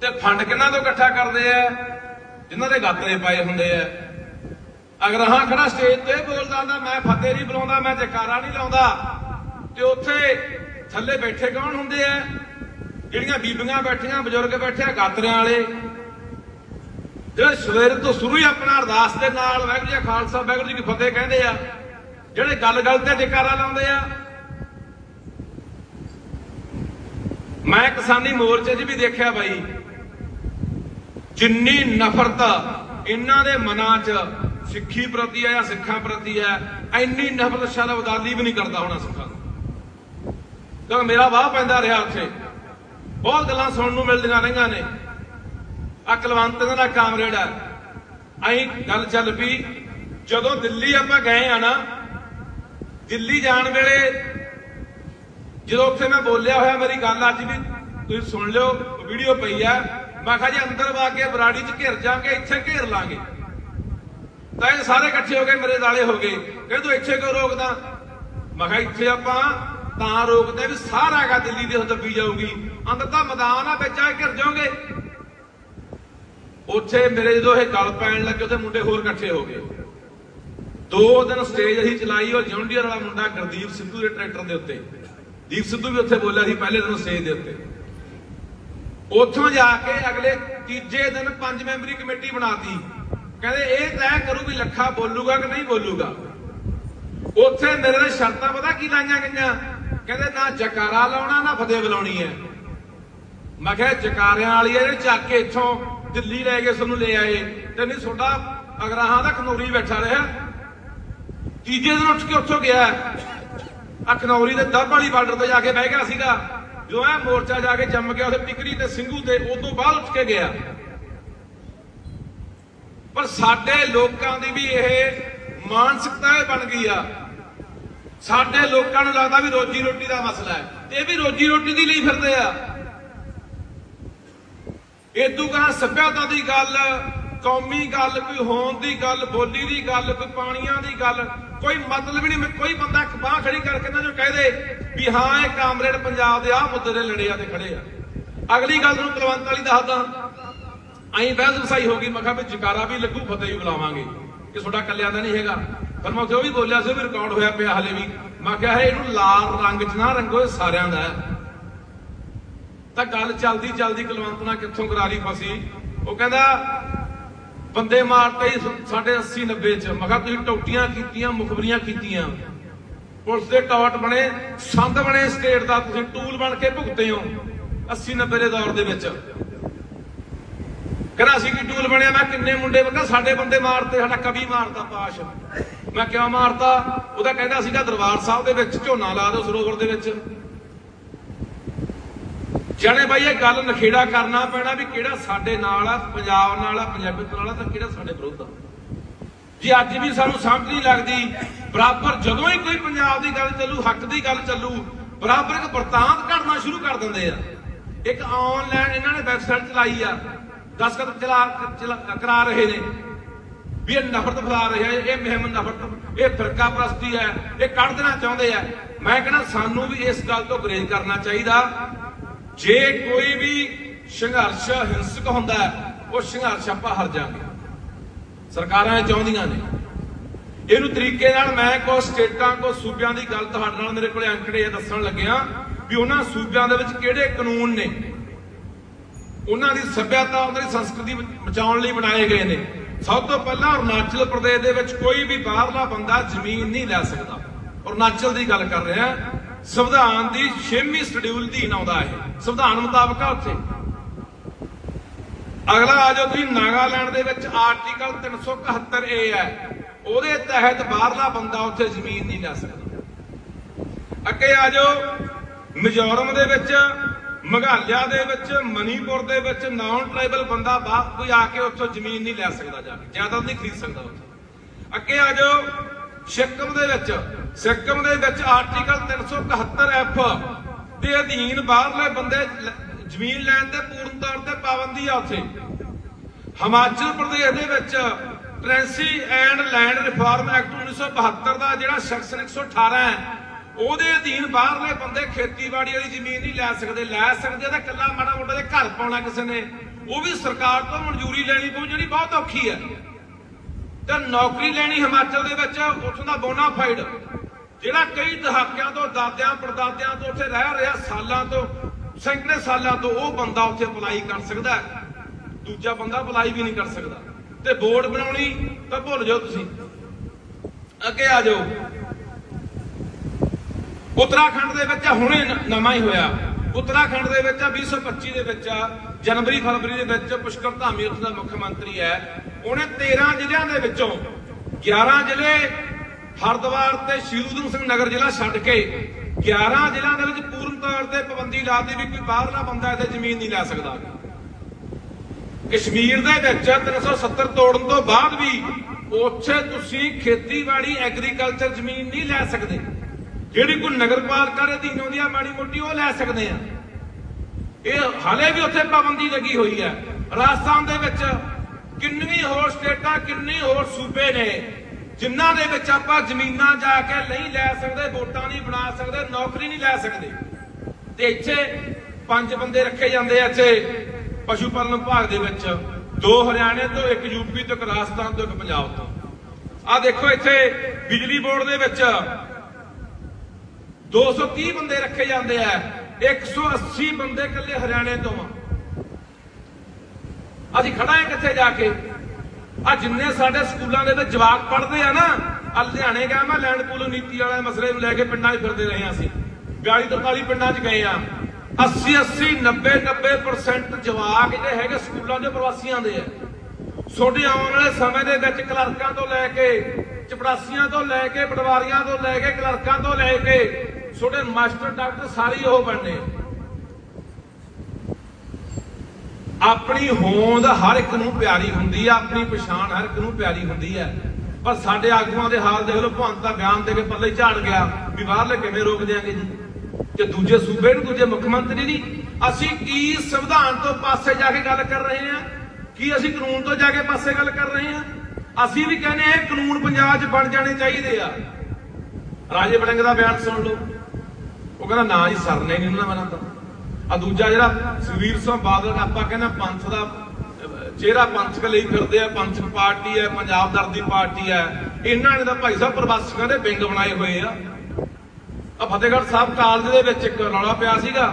ਤੇ ਫੰਡ ਕਿਹਨਾਂ ਤੋਂ ਇਕੱਠਾ ਕਰਦੇ ਆ? ਜਿਨ੍ਹਾਂ ਦੇ ਗਾਤਰੇ ਪਾਏ ਹੁੰਦੇ ਆ। ਅਗਰਾਹਾਂ ਖੜਾ ਸਟੇਜ ਤੇ ਬੋਲਦਾ ਹੁੰਦਾ, ਮੈਂ ਫਤਿਹ ਨਹੀਂ ਬੁਲਾਉਂਦਾ, ਮੈਂ ਜਕਾਰਾ ਨਹੀਂ ਲਾਉਂਦਾ। ਤੇ ਉੱਥੇ ਥੱਲੇ ਬੈਠੇ ਕੌਣ ਹੁੰਦੇ ਆ? ਜਿਹੜੀਆਂ ਬੀਬੀਆਂ ਬੈਠੀਆਂ, ਬਜ਼ੁਰਗ ਬੈਠੇ ਆ, ਗਾਤਰਿਆਂ ਵਾਲੇ। ਜਿਹੜੇ ਸਵੇਰ ਤੋਂ ਸ਼ੁਰੂ ਹੀ ਆਪਣਾ ਅਰਦਾਸ ਦੇ ਨਾਲ ਵਾਹਿਗੁਰੂ ਜੀ ਖਾਲਸਾ, ਵਾਹਿਗੁਰੂ ਜੀ ਕੀ ਫਤਿਹ ਕਹਿੰਦੇ ਆ, ਜਿਹੜੇ ਗੱਲ ਗੱਲ ਤੇ ਜਕਾਰਾ ਲਾਉਂਦੇ ਆ। ਮੈਂ ਕਿਸਾਨੀ ਮੋਰਚੇ 'ਚ ਵੀ ਦੇਖਿਆ ਬਾਈ, ਜਿੰਨੀ ਨਫ਼ਰਤ ਇਹਨਾਂ ਦੇ ਮਨਾਂ 'ਚ ਸਿੱਖੀ ਪ੍ਰਤੀ ਹੈ ਜਾਂ ਸਿੱਖਾਂ ਪ੍ਰਤੀ ਹੈ, ਇੰਨੀ ਨਫ਼ਰਤ ਸ਼ਾਇਦ ਅਬਦਾਲੀ ਵੀ ਨਹੀਂ ਕਰਦਾ ਹੋਣਾ ਸਿੱਖਾਂ ਨੂੰ। ਕਿਉਂਕਿ ਮੇਰਾ ਵਾਹ ਪੈਂਦਾ ਰਿਹਾ ਉੱਥੇ। ਬਹੁਤ ਗੱਲਾਂ ਸੁਣਨ ਨੂੰ ਮਿਲਦੀਆਂ ਰਹੀਆਂ ਨੇ। ਆ ਕੁਲਵੰਤ ਦਾ ਕਾਮਰੇਡ ਹੈ। ਐਂ ਗੱਲ ਚੱਲ ਪਈ, ਜਦੋਂ ਦਿੱਲੀ ਆਪਾਂ ਗਏ ਆ ਨਾ, ਦਿੱਲੀ ਜਾਣ ਵੇਲੇ ਜਦੋਂ ਉੱਥੇ ਮੈਂ ਬੋਲਿਆ ਹੋਇਆ ਮੇਰੀ ਗੱਲ ਅੱਜ ਵੀ ਤੁਸੀਂ ਸੁਣ ਲਿਓ, ਵੀਡੀਓ ਪਈ ਆ। ਮੈਂ ਕਿਹਾ ਜੀ ਅੰਦਰ ਵਾ ਕੇ ਬਰਾੜੀ 'ਚ ਘਿਰ ਜਾਾਂਗੇ ਇੱਥੇ ਘੇਰ ਲਾਂਗੇ। ਤਾਂ ਇਹ ਸਾਰੇ ਇਕੱਠੇ ਹੋ ਕੇ ਮੇਰੇ ਦਾਲੇ ਹੋ ਗਏ। ਕਹਿੰਦੇ ਤੂੰ ਇੱਥੇ ਕਿਉਂ ਰੋਕਦਾ? ਮੈਂ ਕਿਹਾ ਇੱਥੇ ਆਪਾਂ ਤਾਂ ਰੋਕਦੇ ਵੀ ਸਾਰਾ ਹੈਗਾ ਦਿੱਲੀ ਦੇ ਦੱਬੀ ਜਾਊਗੀ। ਅੰਦਰ ਤਾਂ ਮੈਦਾਨ ਆ, ਵਿੱਚ ਆ ਘਿਰ ਜਾਓਗੇ। ਉੱਥੇ ਮੇਰੇ ਜਦੋਂ ਇਹ ਗੱਲ ਪੈਣ ਲੱਗੇ, ਉੱਥੇ ਮੁੰਡੇ ਹੋਰ ਇਕੱਠੇ ਹੋ ਗਏ। ਦੋ ਦਿਨ ਸਟੇਜ ਅਸੀਂ ਚਲਾਈ, ਉਹ ਜੌਂਡੀਅਰ ਵਾਲਾ ਮੁੰਡਾ ਗੁਰਦੀਪ ਸਿੱਧੂ ਦੇ ਟਰੈਕਟਰ ਦੇ ਉੱਤੇ। ਦੀਪ ਸਿੱਧੂ ਵੀ ਉੱਥੇ ਬੋਲਿਆ ਸੀ ਪਹਿਲੇ ਦਿਨ ਸਟੇਜ ਦੇ ਉੱਤੇ। ਉੱਥੋਂ ਜਾ ਕੇ ਅਗਲੇ ਤੀਜੇ ਦਿਨ ਪੰਜ ਮੈਂਬਰੀ ਕਮੇਟੀ ਬਣਾਤੀ। ਕਹਿੰਦੇ ਇਹ ਤੈਅ ਕਰੂ ਵੀ ਲੱਖਾ ਬੋਲੂਗਾ ਕਿ ਨਹੀਂ ਬੋਲੂਗਾ। ਉੱਥੇ ਮੇਰੇ ਨਾਲ ਸ਼ਰਤਾਂ ਪਤਾ ਕੀ ਲਾਈਆਂ ਗਈਆਂ? ਕਹਿੰਦੇ ਨਾ ਜਕਾਰਾ ਲਾਉਣਾ, ਨਾ ਫਤਿਹ ਬੁਲਾਉਣੀ ਹੈ। ਮੈਂ ਕਿਹਾ ਜਕਾਰਿਆਂ ਵਾਲੀ ਇਹ ਚੱਕ ਕੇ ਇੱਥੋਂ ਦਿੱਲੀ ਲੈ ਕੇ ਸਾਨੂੰ ਲੈ ਆਏ। ਤੇ ਨਹੀਂ ਤੁਹਾਡਾ ਅਗਰਾਹਾਂ ਦਾ ਖਨੌਰੀ ਬੈਠਾ ਰਿਹਾ। ਤੀਜੇ ਦਿਨ ਉੱਠ ਕੇ ਉੱਥੋਂ ਗਿਆ। ਆ ਖਨੌਰੀ ਦੇ ਦੱਬ ਵਾਲੀ ਬਾਰਡਰ ਤੇ ਜਾ ਕੇ ਬਹਿ ਗਿਆ ਸੀਗਾ। ਜੋ ਇਹ ਮੋਰਚਾ ਜਾ ਕੇ ਜੰਮ ਗਿਆ ਉਹਦੇ ਟਿਕਰੀ ਤੇ ਸਿੰਘੂ ਤੇ ਉਦੋਂ ਬਾਅਦ ਉੱਠ ਕੇ ਗਿਆ। ਪਰ ਸਾਡੇ ਲੋਕਾਂ ਦੀ ਵੀ ਇਹ ਮਾਨਸਿਕਤਾ ਬਣ ਗਈ ਆ। ਸਾਡੇ ਲੋਕਾਂ ਨੂੰ ਲੱਗਦਾ ਵੀ ਰੋਜੀ ਰੋਟੀ ਦਾ ਮਸਲਾ ਹੈ। ਤੇ ਇਹ ਵੀ ਰੋਜੀ ਰੋਟੀ ਦੀ ਲਈ ਫਿਰਦੇ ਆ। ਇਦੋਂ ਕਹਾ ਸੱਭਿਅਤਾ ਦੀ ਗੱਲ, ਕੌਮੀ ਗੱਲ, ਕੋਈ ਹੋਣ ਦੀ ਗੱਲ, ਬੋਲੀ ਦੀ ਗੱਲ, ਕੋਈ ਪਾਣੀਆਂ ਦੀ ਗੱਲ, ਕੋਈ ਮਤਲਬ ਨਹੀਂ ਕੋਈ ਬੰਦਾ ਇੱਕ ਬਾਹ ਖੜੀ ਕਰਕੇ ਨਾ ਜੋ ਕਹਿ ਦੇ ਵੀ ਹਾਂ, ਇਹ ਕਾਮਰੇਡ ਪੰਜਾਬ ਦੇ ਆਹ ਮੁੱਦੇ ਦੇ ਲੜੇ ਆ ਤੇ ਖੜੇ ਆ। ਅਗਲੀ ਗੱਲ ਨੂੰ ਕੁਲਵੰਤ ਵਾਲੀ ਦੱਸਦਾ। ਐਂ ਬਹਿਸ ਵਸਾਈ ਹੋ ਗਈ, ਮੈਂ ਕਿਹਾ ਵੀ ਜਕਾਰਾ ਵੀ ਲੱਗੂ, ਫਤਿਹ ਵੀ ਬੁਲਾਵਾਂਗੇ। ਕਿ ਤੁਹਾਡਾ ਕੱਲਿਆਂ ਦਾ ਨਹੀਂ ਹੈਗਾ। ਪਰ ਮੈਂ ਉੱਥੇ ਉਹ ਵੀ ਬੋਲਿਆ ਸੀ, ਉਹ ਵੀ ਰਿਕਾਰਡ ਹੋਇਆ ਪਿਆ ਹਲੇ ਵੀ। ਮੈਂ ਕਿਹਾ ਇਹਨੂੰ ਲਾਲ ਰੰਗ 'ਚ ਨਾ ਰੰਗੋ, ਇਹ ਸਾਰਿਆਂ ਦਾ ਹੈ। ਤਾਂ ਗੱਲ ਚਲਦੀ ਚਲਦੀ ਕੁਲਵੰਤ ਨਾਲ ਕਿੱਥੋਂ ਕਰਾਰੀ ਫਸੀ? ਉਹ ਕਹਿੰਦਾ, ਬੰਦੇ ਮਾਰਤੇ ਸਾਡੇ 80 90 ਚ। ਮੈਂ ਕਿਹਾ, ਤੁਸੀਂ ਟੌਟੀਆਂ ਕੀਤੀਆਂ, ਮੁਖਬਰੀਆਂ ਕੀਤੀਆਂ। ਪੁਲਿਸ ਦੇ ਟੌਟ ਬਣੇ, ਸੰਦ ਬਣੇ ਸਟੇਟ ਦਾ। ਤੁਸੀਂ ਟੂਲ ਬਣ ਕੇ ਭੁਗਤੇ ਹੋ 80 90 ਦੇ ਦੌਰ ਦੇ ਵਿੱਚ। ਕਹਿੰਦਾ, ਅਸੀਂ ਕੀ ਟੂਲ ਬਣਿਆ? ਮੈਂ ਕਿੰਨੇ ਮੁੰਡੇ ਬੰਦਾ ਸਾਡੇ ਬੰਦੇ ਮਾਰਤੇ, ਸਾਡਾ ਕਵੀ ਮਾਰਤਾ ਪਾਸ਼। ਮੈਂ ਕਿਉਂ ਮਾਰਤਾ? ਉਹਦਾ ਕਹਿੰਦਾ ਸੀਗਾ, ਦਰਬਾਰ ਸਾਹਿਬ ਦੇ ਵਿੱਚ ਝੋਨਾ ਲਾ ਦਿਓ ਸਰੋਵਰ ਦੇ ਵਿੱਚ। ਜਾਣੇ ਬਾਈ, ਇਹ ਗੱਲ ਨਖੇੜਾ ਕਰਨਾ ਪੈਣਾ ਵੀ ਕਿਹੜਾ ਸਾਡੇ ਨਾਲ ਆ, ਪੰਜਾਬ ਨਾਲ ਆ ਪੰਜਾਬੀਅਤ ਨਾਲ ਆ, ਤਾਂ ਕਿਹੜਾ ਸਾਡੇ ਵਿਰੁੱਧ ਆ। ਜੀ ਅੱਜ ਵੀ ਸਾਨੂੰ ਸਮਝ ਨਹੀਂ ਲੱਗਦੀ, ਬਰਾਬਰ ਜਦੋਂ ਹੀ ਕੋਈ ਪੰਜਾਬ ਦੀ ਗੱਲ ਚੱਲੂ, ਹੱਕ ਦੀ ਗੱਲ ਚੱਲੂ, ਬਰਾਬਰ ਇੱਕ ਵਰਤਾਂਤ ਘੜਨਾ ਸ਼ੁਰੂ ਕਰ ਦਿੰਦੇ ਆ। ਇੱਕ ਆਨਲਾਈਨ ਇਹਨਾਂ ਨੇ ਵੈਬਸਾਈਟ ਚਲਾਈ ਆ ਦਸਖਤ ਚਲਾ ਕਰਾ ਰਹੇ ਨੇ। ਵੀ ਇਹ ਨਫ਼ਰਤ ਫੈਲਾ ਰਿਹਾ ਇਹ ਮੁਹਿੰਮ ਨਫ਼ਰਤ, ਇਹ ਫਿਰਕਾ ਪ੍ਰਸਤੀ ਹੈ ਇਹ ਕੱਢ ਦੇਣਾ ਚਾਹੁੰਦੇ ਆ। ਮੈਂ ਕਹਿੰਦਾ ਸਾਨੂੰ ਵੀ ਇਸ ਗੱਲ ਤੋਂ ਗਰੇਜ ਕਰਨਾ ਚਾਹੀਦਾ ਜੇ ਕੋਈ ਵੀ ਸੰਘਰਸ਼ ਹਿੰਸਕ ਹੁੰਦਾ ਉਹ ਸੰਘਰਸ਼ ਆਪਾਂ ਹਾਰ ਜਾਾਂਗੇ। ਸਰਕਾਰਾਂ ਚਾਹੁੰਦੀਆਂ ਨੇ। ਇਹਨੂੰ ਤਰੀਕੇ ਨਾਲ ਮੈਂ ਕੋ ਸਟੇਟਾਂ ਕੋ ਸੂਬਿਆਂ ਦੀ ਗੱਲ ਤੁਹਾਡੇ ਨਾਲ ਮੇਰੇ ਕੋਲੇ ਅੰਕੜੇ ਦੱਸਣ ਲੱਗਿਆ ਵੀ ਉਹਨਾਂ ਸੂਬਿਆਂ ਦੇ ਵਿੱਚ ਕਿਹੜੇ ਕਾਨੂੰਨ ਨੇ। ਉਹਨਾਂ ਦੀ ਸੱਭਿਆਤਾ ਉਹਨਾਂ ਦੀ ਸੰਸਕ੍ਰਿਤੀ ਬਚਾਉਣ ਲਈ ਬਣਾਏ ਗਏ ਨੇ। ਸਭ ਤੋਂ ਪਹਿਲਾਂ ਅਰੁਣਾਚਲ ਪ੍ਰਦੇਸ਼ ਦੇ ਵਿੱਚ ਕੋਈ ਵੀ ਬਾਹਰਲਾ ਬੰਦਾ ਜ਼ਮੀਨ ਨਹੀਂ ਲੈ ਸਕਦਾ। ਅਰੁਣਾਚਲ ਦੀ ਗੱਲ ਕਰ ਰਿਹਾ। ਸੰਵਿਧਾਨ ਦੀ 6ਵੀਂ ਸ਼ਡਿਊਲ ਦੀ ਆਉਂਦਾ ਹੈ ਸੰਵਿਧਾਨ ਮੁਤਾਬਕ ਆ ਉੱਥੇ। ਅਗਲਾ ਆ ਜਾਓ ਤੁਸੀਂ ਨਾਗਾਲੈਂਡ ਦੇ ਵਿੱਚ ਆਰਟੀਕਲ 371 ਏ ਹੈ। ਉਹਦੇ ਤਹਿਤ ਬਾਹਰਲਾ ਬੰਦਾ ਉੱਥੇ ਜ਼ਮੀਨ ਨਹੀਂ ਲੈ ਸਕਦਾ। ਅੱਗੇ ਆ ਜਾਓ, ਮਿਜ਼ੋਰਮ ਦੇ ਵਿੱਚ ਮੇਘਾਲਿਆ ਦੇ ਵਿੱਚ, ਮਨੀਪੁਰ ਦੇ ਵਿੱਚ ਨਾਨ ਟ੍ਰਾਈਬਲ ਬੰਦਾ ਬਾਹਰ ਕੋਈ ਆ ਕੇ ਉੱਥੋਂ ਜ਼ਮੀਨ ਨਹੀਂ ਲੈ ਸਕਦਾ ਜਾ ਕੇ। ਜਾਇਦਾਦ ਨਹੀਂ ਖਰੀਦ ਸਕਦਾ ਉੱਥੇ। ਅੱਗੇ ਆ ਜਾਓ ਸਿੱਕਮ ਦੇ ਵਿੱਚ, ਸਿੱਕਮ ਦੇ ਵਿੱਚ ਆਰਟੀਕਲ 371 ਐਫ ਦੇ ਅਧੀਨ ਬਾਹਰਲੇ ਬੰਦੇ ਜ਼ਮੀਨ ਲੈਣ ਤੇ ਪੂਰਨ ਤੌਰ ਤੇ ਪਾਬੰਦੀ ਆ ਉੱਥੇ। ਹਿਮਾਚਲ ਪ੍ਰਦੇਸ਼ ਦੇ ਵਿੱਚ tenancy and land reform act 1972 ਦਾ ਜਿਹੜਾ ਸੈਕਸ਼ਨ 118 ਹੈ, ਉਹਦੇ ਅਧੀਨ ਬਾਹਰਲੇ ਬੰਦੇ ਖੇਤੀਬਾੜੀ ਵਾਲੀ ਜ਼ਮੀਨ ਨਹੀਂ ਲੈ ਸਕਦੇ ਲੈ ਸਕਦੇ ਤਾਂ ਕੱਲਾ ਮਾੜਾ ਮੋਟਾ ਦੇ ਘਰ ਪਾਉਣਾ ਕਿਸੇ ਨੇ। ਉਹ ਵੀ ਸਰਕਾਰ ਤੋਂ ਮਨਜ਼ੂਰੀ ਲੈਣੀ ਪਊ, ਜਿਹੜੀ ਬਹੁਤ ਔਖੀ ਹੈ। ਤੇ ਨੌਕਰੀ ਲੈਣੀ ਹਿਮਾਚਲ ਦੇ ਵਿੱਚ, ਉੱਥੋਂ ਦਾ ਬੋਨਾਫਾਈਡ ਜਿਹੜਾ ਕਈ ਦਹਾਕਿਆਂ ਤੋਂ ਦਾਦਿਆਂ, ਪੜਦਾਦਿਆਂ ਤੋਂ ਉੱਥੇ ਰਹਿ ਰਿਹਾ, ਸਾਲਾਂ ਤੋਂ, ਸੈਂਕੜੇ ਸਾਲਾਂ ਤੋਂ, ਉਹ ਬੰਦਾ ਉੱਥੇ ਅਪਲਾਈ ਕਰ ਸਕਦਾ ਦੂਜਾ ਬੰਦਾ ਅਪਲਾਈ ਵੀ ਨਹੀਂ ਕਰ ਸਕਦਾ। ਤੇ ਬੋਰਡ ਬਣਾਉਣੀ, ਤਾਂ ਭੁੱਲ ਜਾਓ ਤੁਸੀਂ। ਅੱਗੇ ਆ ਜਾਓ। ਉੱਤਰਾਖੰਡ ਦੇ ਵਿੱਚ ਹੁਣੇ ਨਵਾਂ ਹੀ ਹੋਇਆ। ਉੱਤਰਾਖੰਡ ਦੇ ਵਿੱਚ 2025 ਦੇ ਵਿੱਚ ਜਨਵਰੀ ਫਰਵਰੀ ਦੇ ਵਿੱਚ ਪੁਸ਼ਕਰ ਧਾਮੀ ਉੱਥੇ ਦਾ ਮੁੱਖ ਮੰਤਰੀ ਹੈ। ਉਹਨੇ 13 ਜ਼ਿਲ੍ਹਿਆਂ ਦੇ ਵਿੱਚੋਂ 11 ਜ਼ਿਲ੍ਹੇ ਹਰਦੁਆਰ ਤੇ ਸ਼੍ਰੀ ਊਧਮ ਸਿੰਘ ਨਗਰ ਜ਼ਿਲ੍ਹਾ ਛੱਡ ਕੇ 11 ਜ਼ਿਲ੍ਹਿਆਂ ਦੇ ਵਿੱਚ ਪੂਰਨ ਤੌਰ ਤੇ ਪਾਬੰਦੀ ਲਾਤੀ ਵੀ ਕੋਈ ਬਾਹਰਲਾ ਬੰਦਾ ਇੱਥੇ ਜ਼ਮੀਨ ਨਹੀਂ ਲੈ ਸਕਦਾ। ਕਸ਼ਮੀਰ ਦੇ ਵਿੱਚ 370 ਤੋੜਨ ਤੋਂ ਬਾਅਦ ਵੀ ਉੱਥੇ ਤੁਸੀਂ ਖੇਤੀਬਾੜੀ, ਐਗਰੀਕਲਚਰ ਜ਼ਮੀਨ ਨਹੀਂ ਲੈ ਸਕਦੇ। ਜਿਹੜੀ ਕੋਈ ਨਗਰਪਾਲਿਕਾ ਦੇ ਅਧੀਨ ਆਉਂਦੀ ਆ, ਮਾੜੀ ਮੋਟੀ ਉਹ ਲੈ ਸਕਦੇ ਆ। ਇਹ ਹਾਲੇ ਵੀ ਉੱਥੇ ਪਾਬੰਦੀ ਲੱਗੀ ਹੋਈ ਹੈ। ਰਾਜਸਥਾਨ ਦੇ ਵਿੱਚ ਕਿੰਨੀ ਹੋਰ ਸਟੇਟਾਂ, ਕਿੰਨੀ ਹੋਰ ਸੂਬੇ ਨੇ, ਜਿਨ੍ਹਾਂ ਦੇ ਵਿੱਚ ਆਪਾਂ ਜ਼ਮੀਨਾਂ ਜਾ ਕੇ ਨਹੀਂ ਲੈ ਸਕਦੇ, ਵੋਟਾਂ ਨਹੀਂ ਬਣਾ ਸਕਦੇ, ਨੌਕਰੀ ਨਹੀਂ ਲੈ ਸਕਦੇ। ਤੇ ਇੱਥੇ ਪੰਜ ਬੰਦੇ ਰੱਖੇ ਜਾਂਦੇ ਆ ਇੱਥੇ, ਪਸ਼ੂ ਪਾਲਣ ਵਿਭਾਗ ਦੇ ਵਿੱਚ। ਦੋ ਹਰਿਆਣੇ ਤੋਂ, ਇੱਕ ਯੂਪੀ ਤੋਂ, ਇੱਕ ਰਾਜਸਥਾਨ ਤੋਂ, ਇੱਕ ਪੰਜਾਬ ਤੋਂ। ਆ ਦੇਖੋ ਇੱਥੇ ਬਿਜਲੀ ਬੋਰਡ ਦੇ ਵਿੱਚ 230 ਬੰਦੇ ਰੱਖੇ ਜਾਂਦੇ ਆ। 180 ਬੰਦੇ ਇਕੱਲੇ ਹਰਿਆਣੇ ਤੋਂ ਆ। ਅਸੀਂ ਖੜਾ ਹੈ ਕਿੱਥੇ ਜਾ ਕੇ? ਆ ਜਿੰਨੇ ਸਾਡੇ ਸਕੂਲਾਂ ਦੇ ਵਿੱਚ ਜਵਾਕ ਪੜ੍ਹਦੇ ਆ ਨਾ, ਆ ਲੁਧਿਆਣੇ ਗਿਆ ਮੈਂ, ਲੈਂਡ ਪੂਲ ਨੀਤੀ ਵਾਲੇ ਮਸਲੇ ਨੂੰ ਲੈ ਕੇ ਪਿੰਡਾਂ 'ਚ ਫਿਰਦੇ ਰਹੇ ਹਾਂ ਅਸੀਂ। 42 43 ਪਿੰਡਾਂ 'ਚ ਗਏ ਆ 80 80 90 90% ਜਵਾਕ ਜਿਹੜੇ ਹੈਗੇ ਸਕੂਲਾਂ ਦੇ ਪ੍ਰਵਾਸੀਆਂ ਦੇ ਆ। ਛੋਟੇ ਆਉਣ ਵਾਲੇ ਸਮੇਂ ਦੇ ਵਿੱਚ ਕਲਰਕਾਂ ਤੋਂ ਲੈ ਕੇ, ਚਪੜਾਸੀਆਂ ਤੋਂ ਲੈ ਕੇ, ਪਟਵਾਰੀਆਂ ਤੋਂ ਲੈ ਕੇ, ਕਲਰਕਾਂ ਤੋਂ ਲੈ ਕੇ ਛੋਟੇ ਮਾਸਟਰ ਡਾਕਟਰ ਸਾਰੇ ਉਹ ਬਣਨੇ ਆ। ਆਪਣੀ ਹੋਂਦ ਹਰ ਇੱਕ ਨੂੰ ਪਿਆਰੀ ਹੁੰਦੀ ਆ, ਆਪਣੀ ਪਛਾਣ ਹਰ ਇੱਕ ਨੂੰ ਪਿਆਰੀ ਹੁੰਦੀ ਹੈ ਪਰ ਸਾਡੇ ਆਗੂਆਂ ਦੇ ਹਾਲ ਦੇਖ ਲਓ ਭੰਤ ਦਾ ਬਿਆਨ ਦੇ ਕੇ ਪੱਲੇ ਝਾੜ ਗਿਆ। ਵੀ ਬਾਹਰਲੇ ਕਿਵੇਂ ਰੋਕ ਦਿਆਂਗੇ ਜੀ? ਤੇ ਦੂਜੇ ਸੂਬੇ ਨੂੰ ਦੂਜੇ ਮੁੱਖ ਮੰਤਰੀ ਨਹੀਂ ਅਸੀਂ ਕੀ ਸੰਵਿਧਾਨ ਤੋਂ ਪਾਸੇ ਜਾ ਕੇ ਗੱਲ ਕਰ ਰਹੇ ਹਾਂ ਕੀ ਅਸੀਂ ਕਾਨੂੰਨ ਤੋਂ ਜਾ ਕੇ ਪਾਸੇ ਗੱਲ ਕਰ ਰਹੇ ਹਾਂ ਅਸੀਂ ਵੀ ਕਹਿੰਦੇ ਆ, ਕਾਨੂੰਨ ਪੰਜਾਬ 'ਚ ਬਣ ਜਾਣੇ ਚਾਹੀਦੇ ਆ। ਰਾਜੇ ਬੜਿੰਗ ਦਾ ਬਿਆਨ ਸੁਣ ਲਓ। ਉਹ ਕਹਿੰਦਾ, ਨਾ ਜੀ, ਸਰਨੇ ਨਹੀਂ ਉਹਨਾਂ ਬਣਾ ਆ ਦੂਜਾ ਜਿਹੜਾ ਸੁਖਵੀਰ ਸਿੰਘ ਬਾਦਲ ਆਪਾਂ ਕਹਿੰਦੇ ਪੰਥ ਦਾ ਚਿਹਰਾ ਪੰਥਕ ਲਈ ਫਿਰਦੇ ਆ, ਪੰਥਕ ਪਾਰਟੀ ਹੈ ਪੰਜਾਬ ਦਰਦੀ ਪਾਰਟੀ ਹੈ ਇਹਨਾਂ ਨੇ ਤਾਂ ਭਾਈ ਸਾਹਿਬ ਪ੍ਰਵਾਸੀਆਂ ਦੇ ਵਿੰਗ ਬਣਾਏ ਹੋਏ ਆ। ਆ ਫਤਿਹਗੜ੍ਹ ਸਾਹਿਬ ਕਾਲਜ ਦੇ ਵਿੱਚ ਇੱਕ ਰੌਲਾ ਪਿਆ ਸੀਗਾ।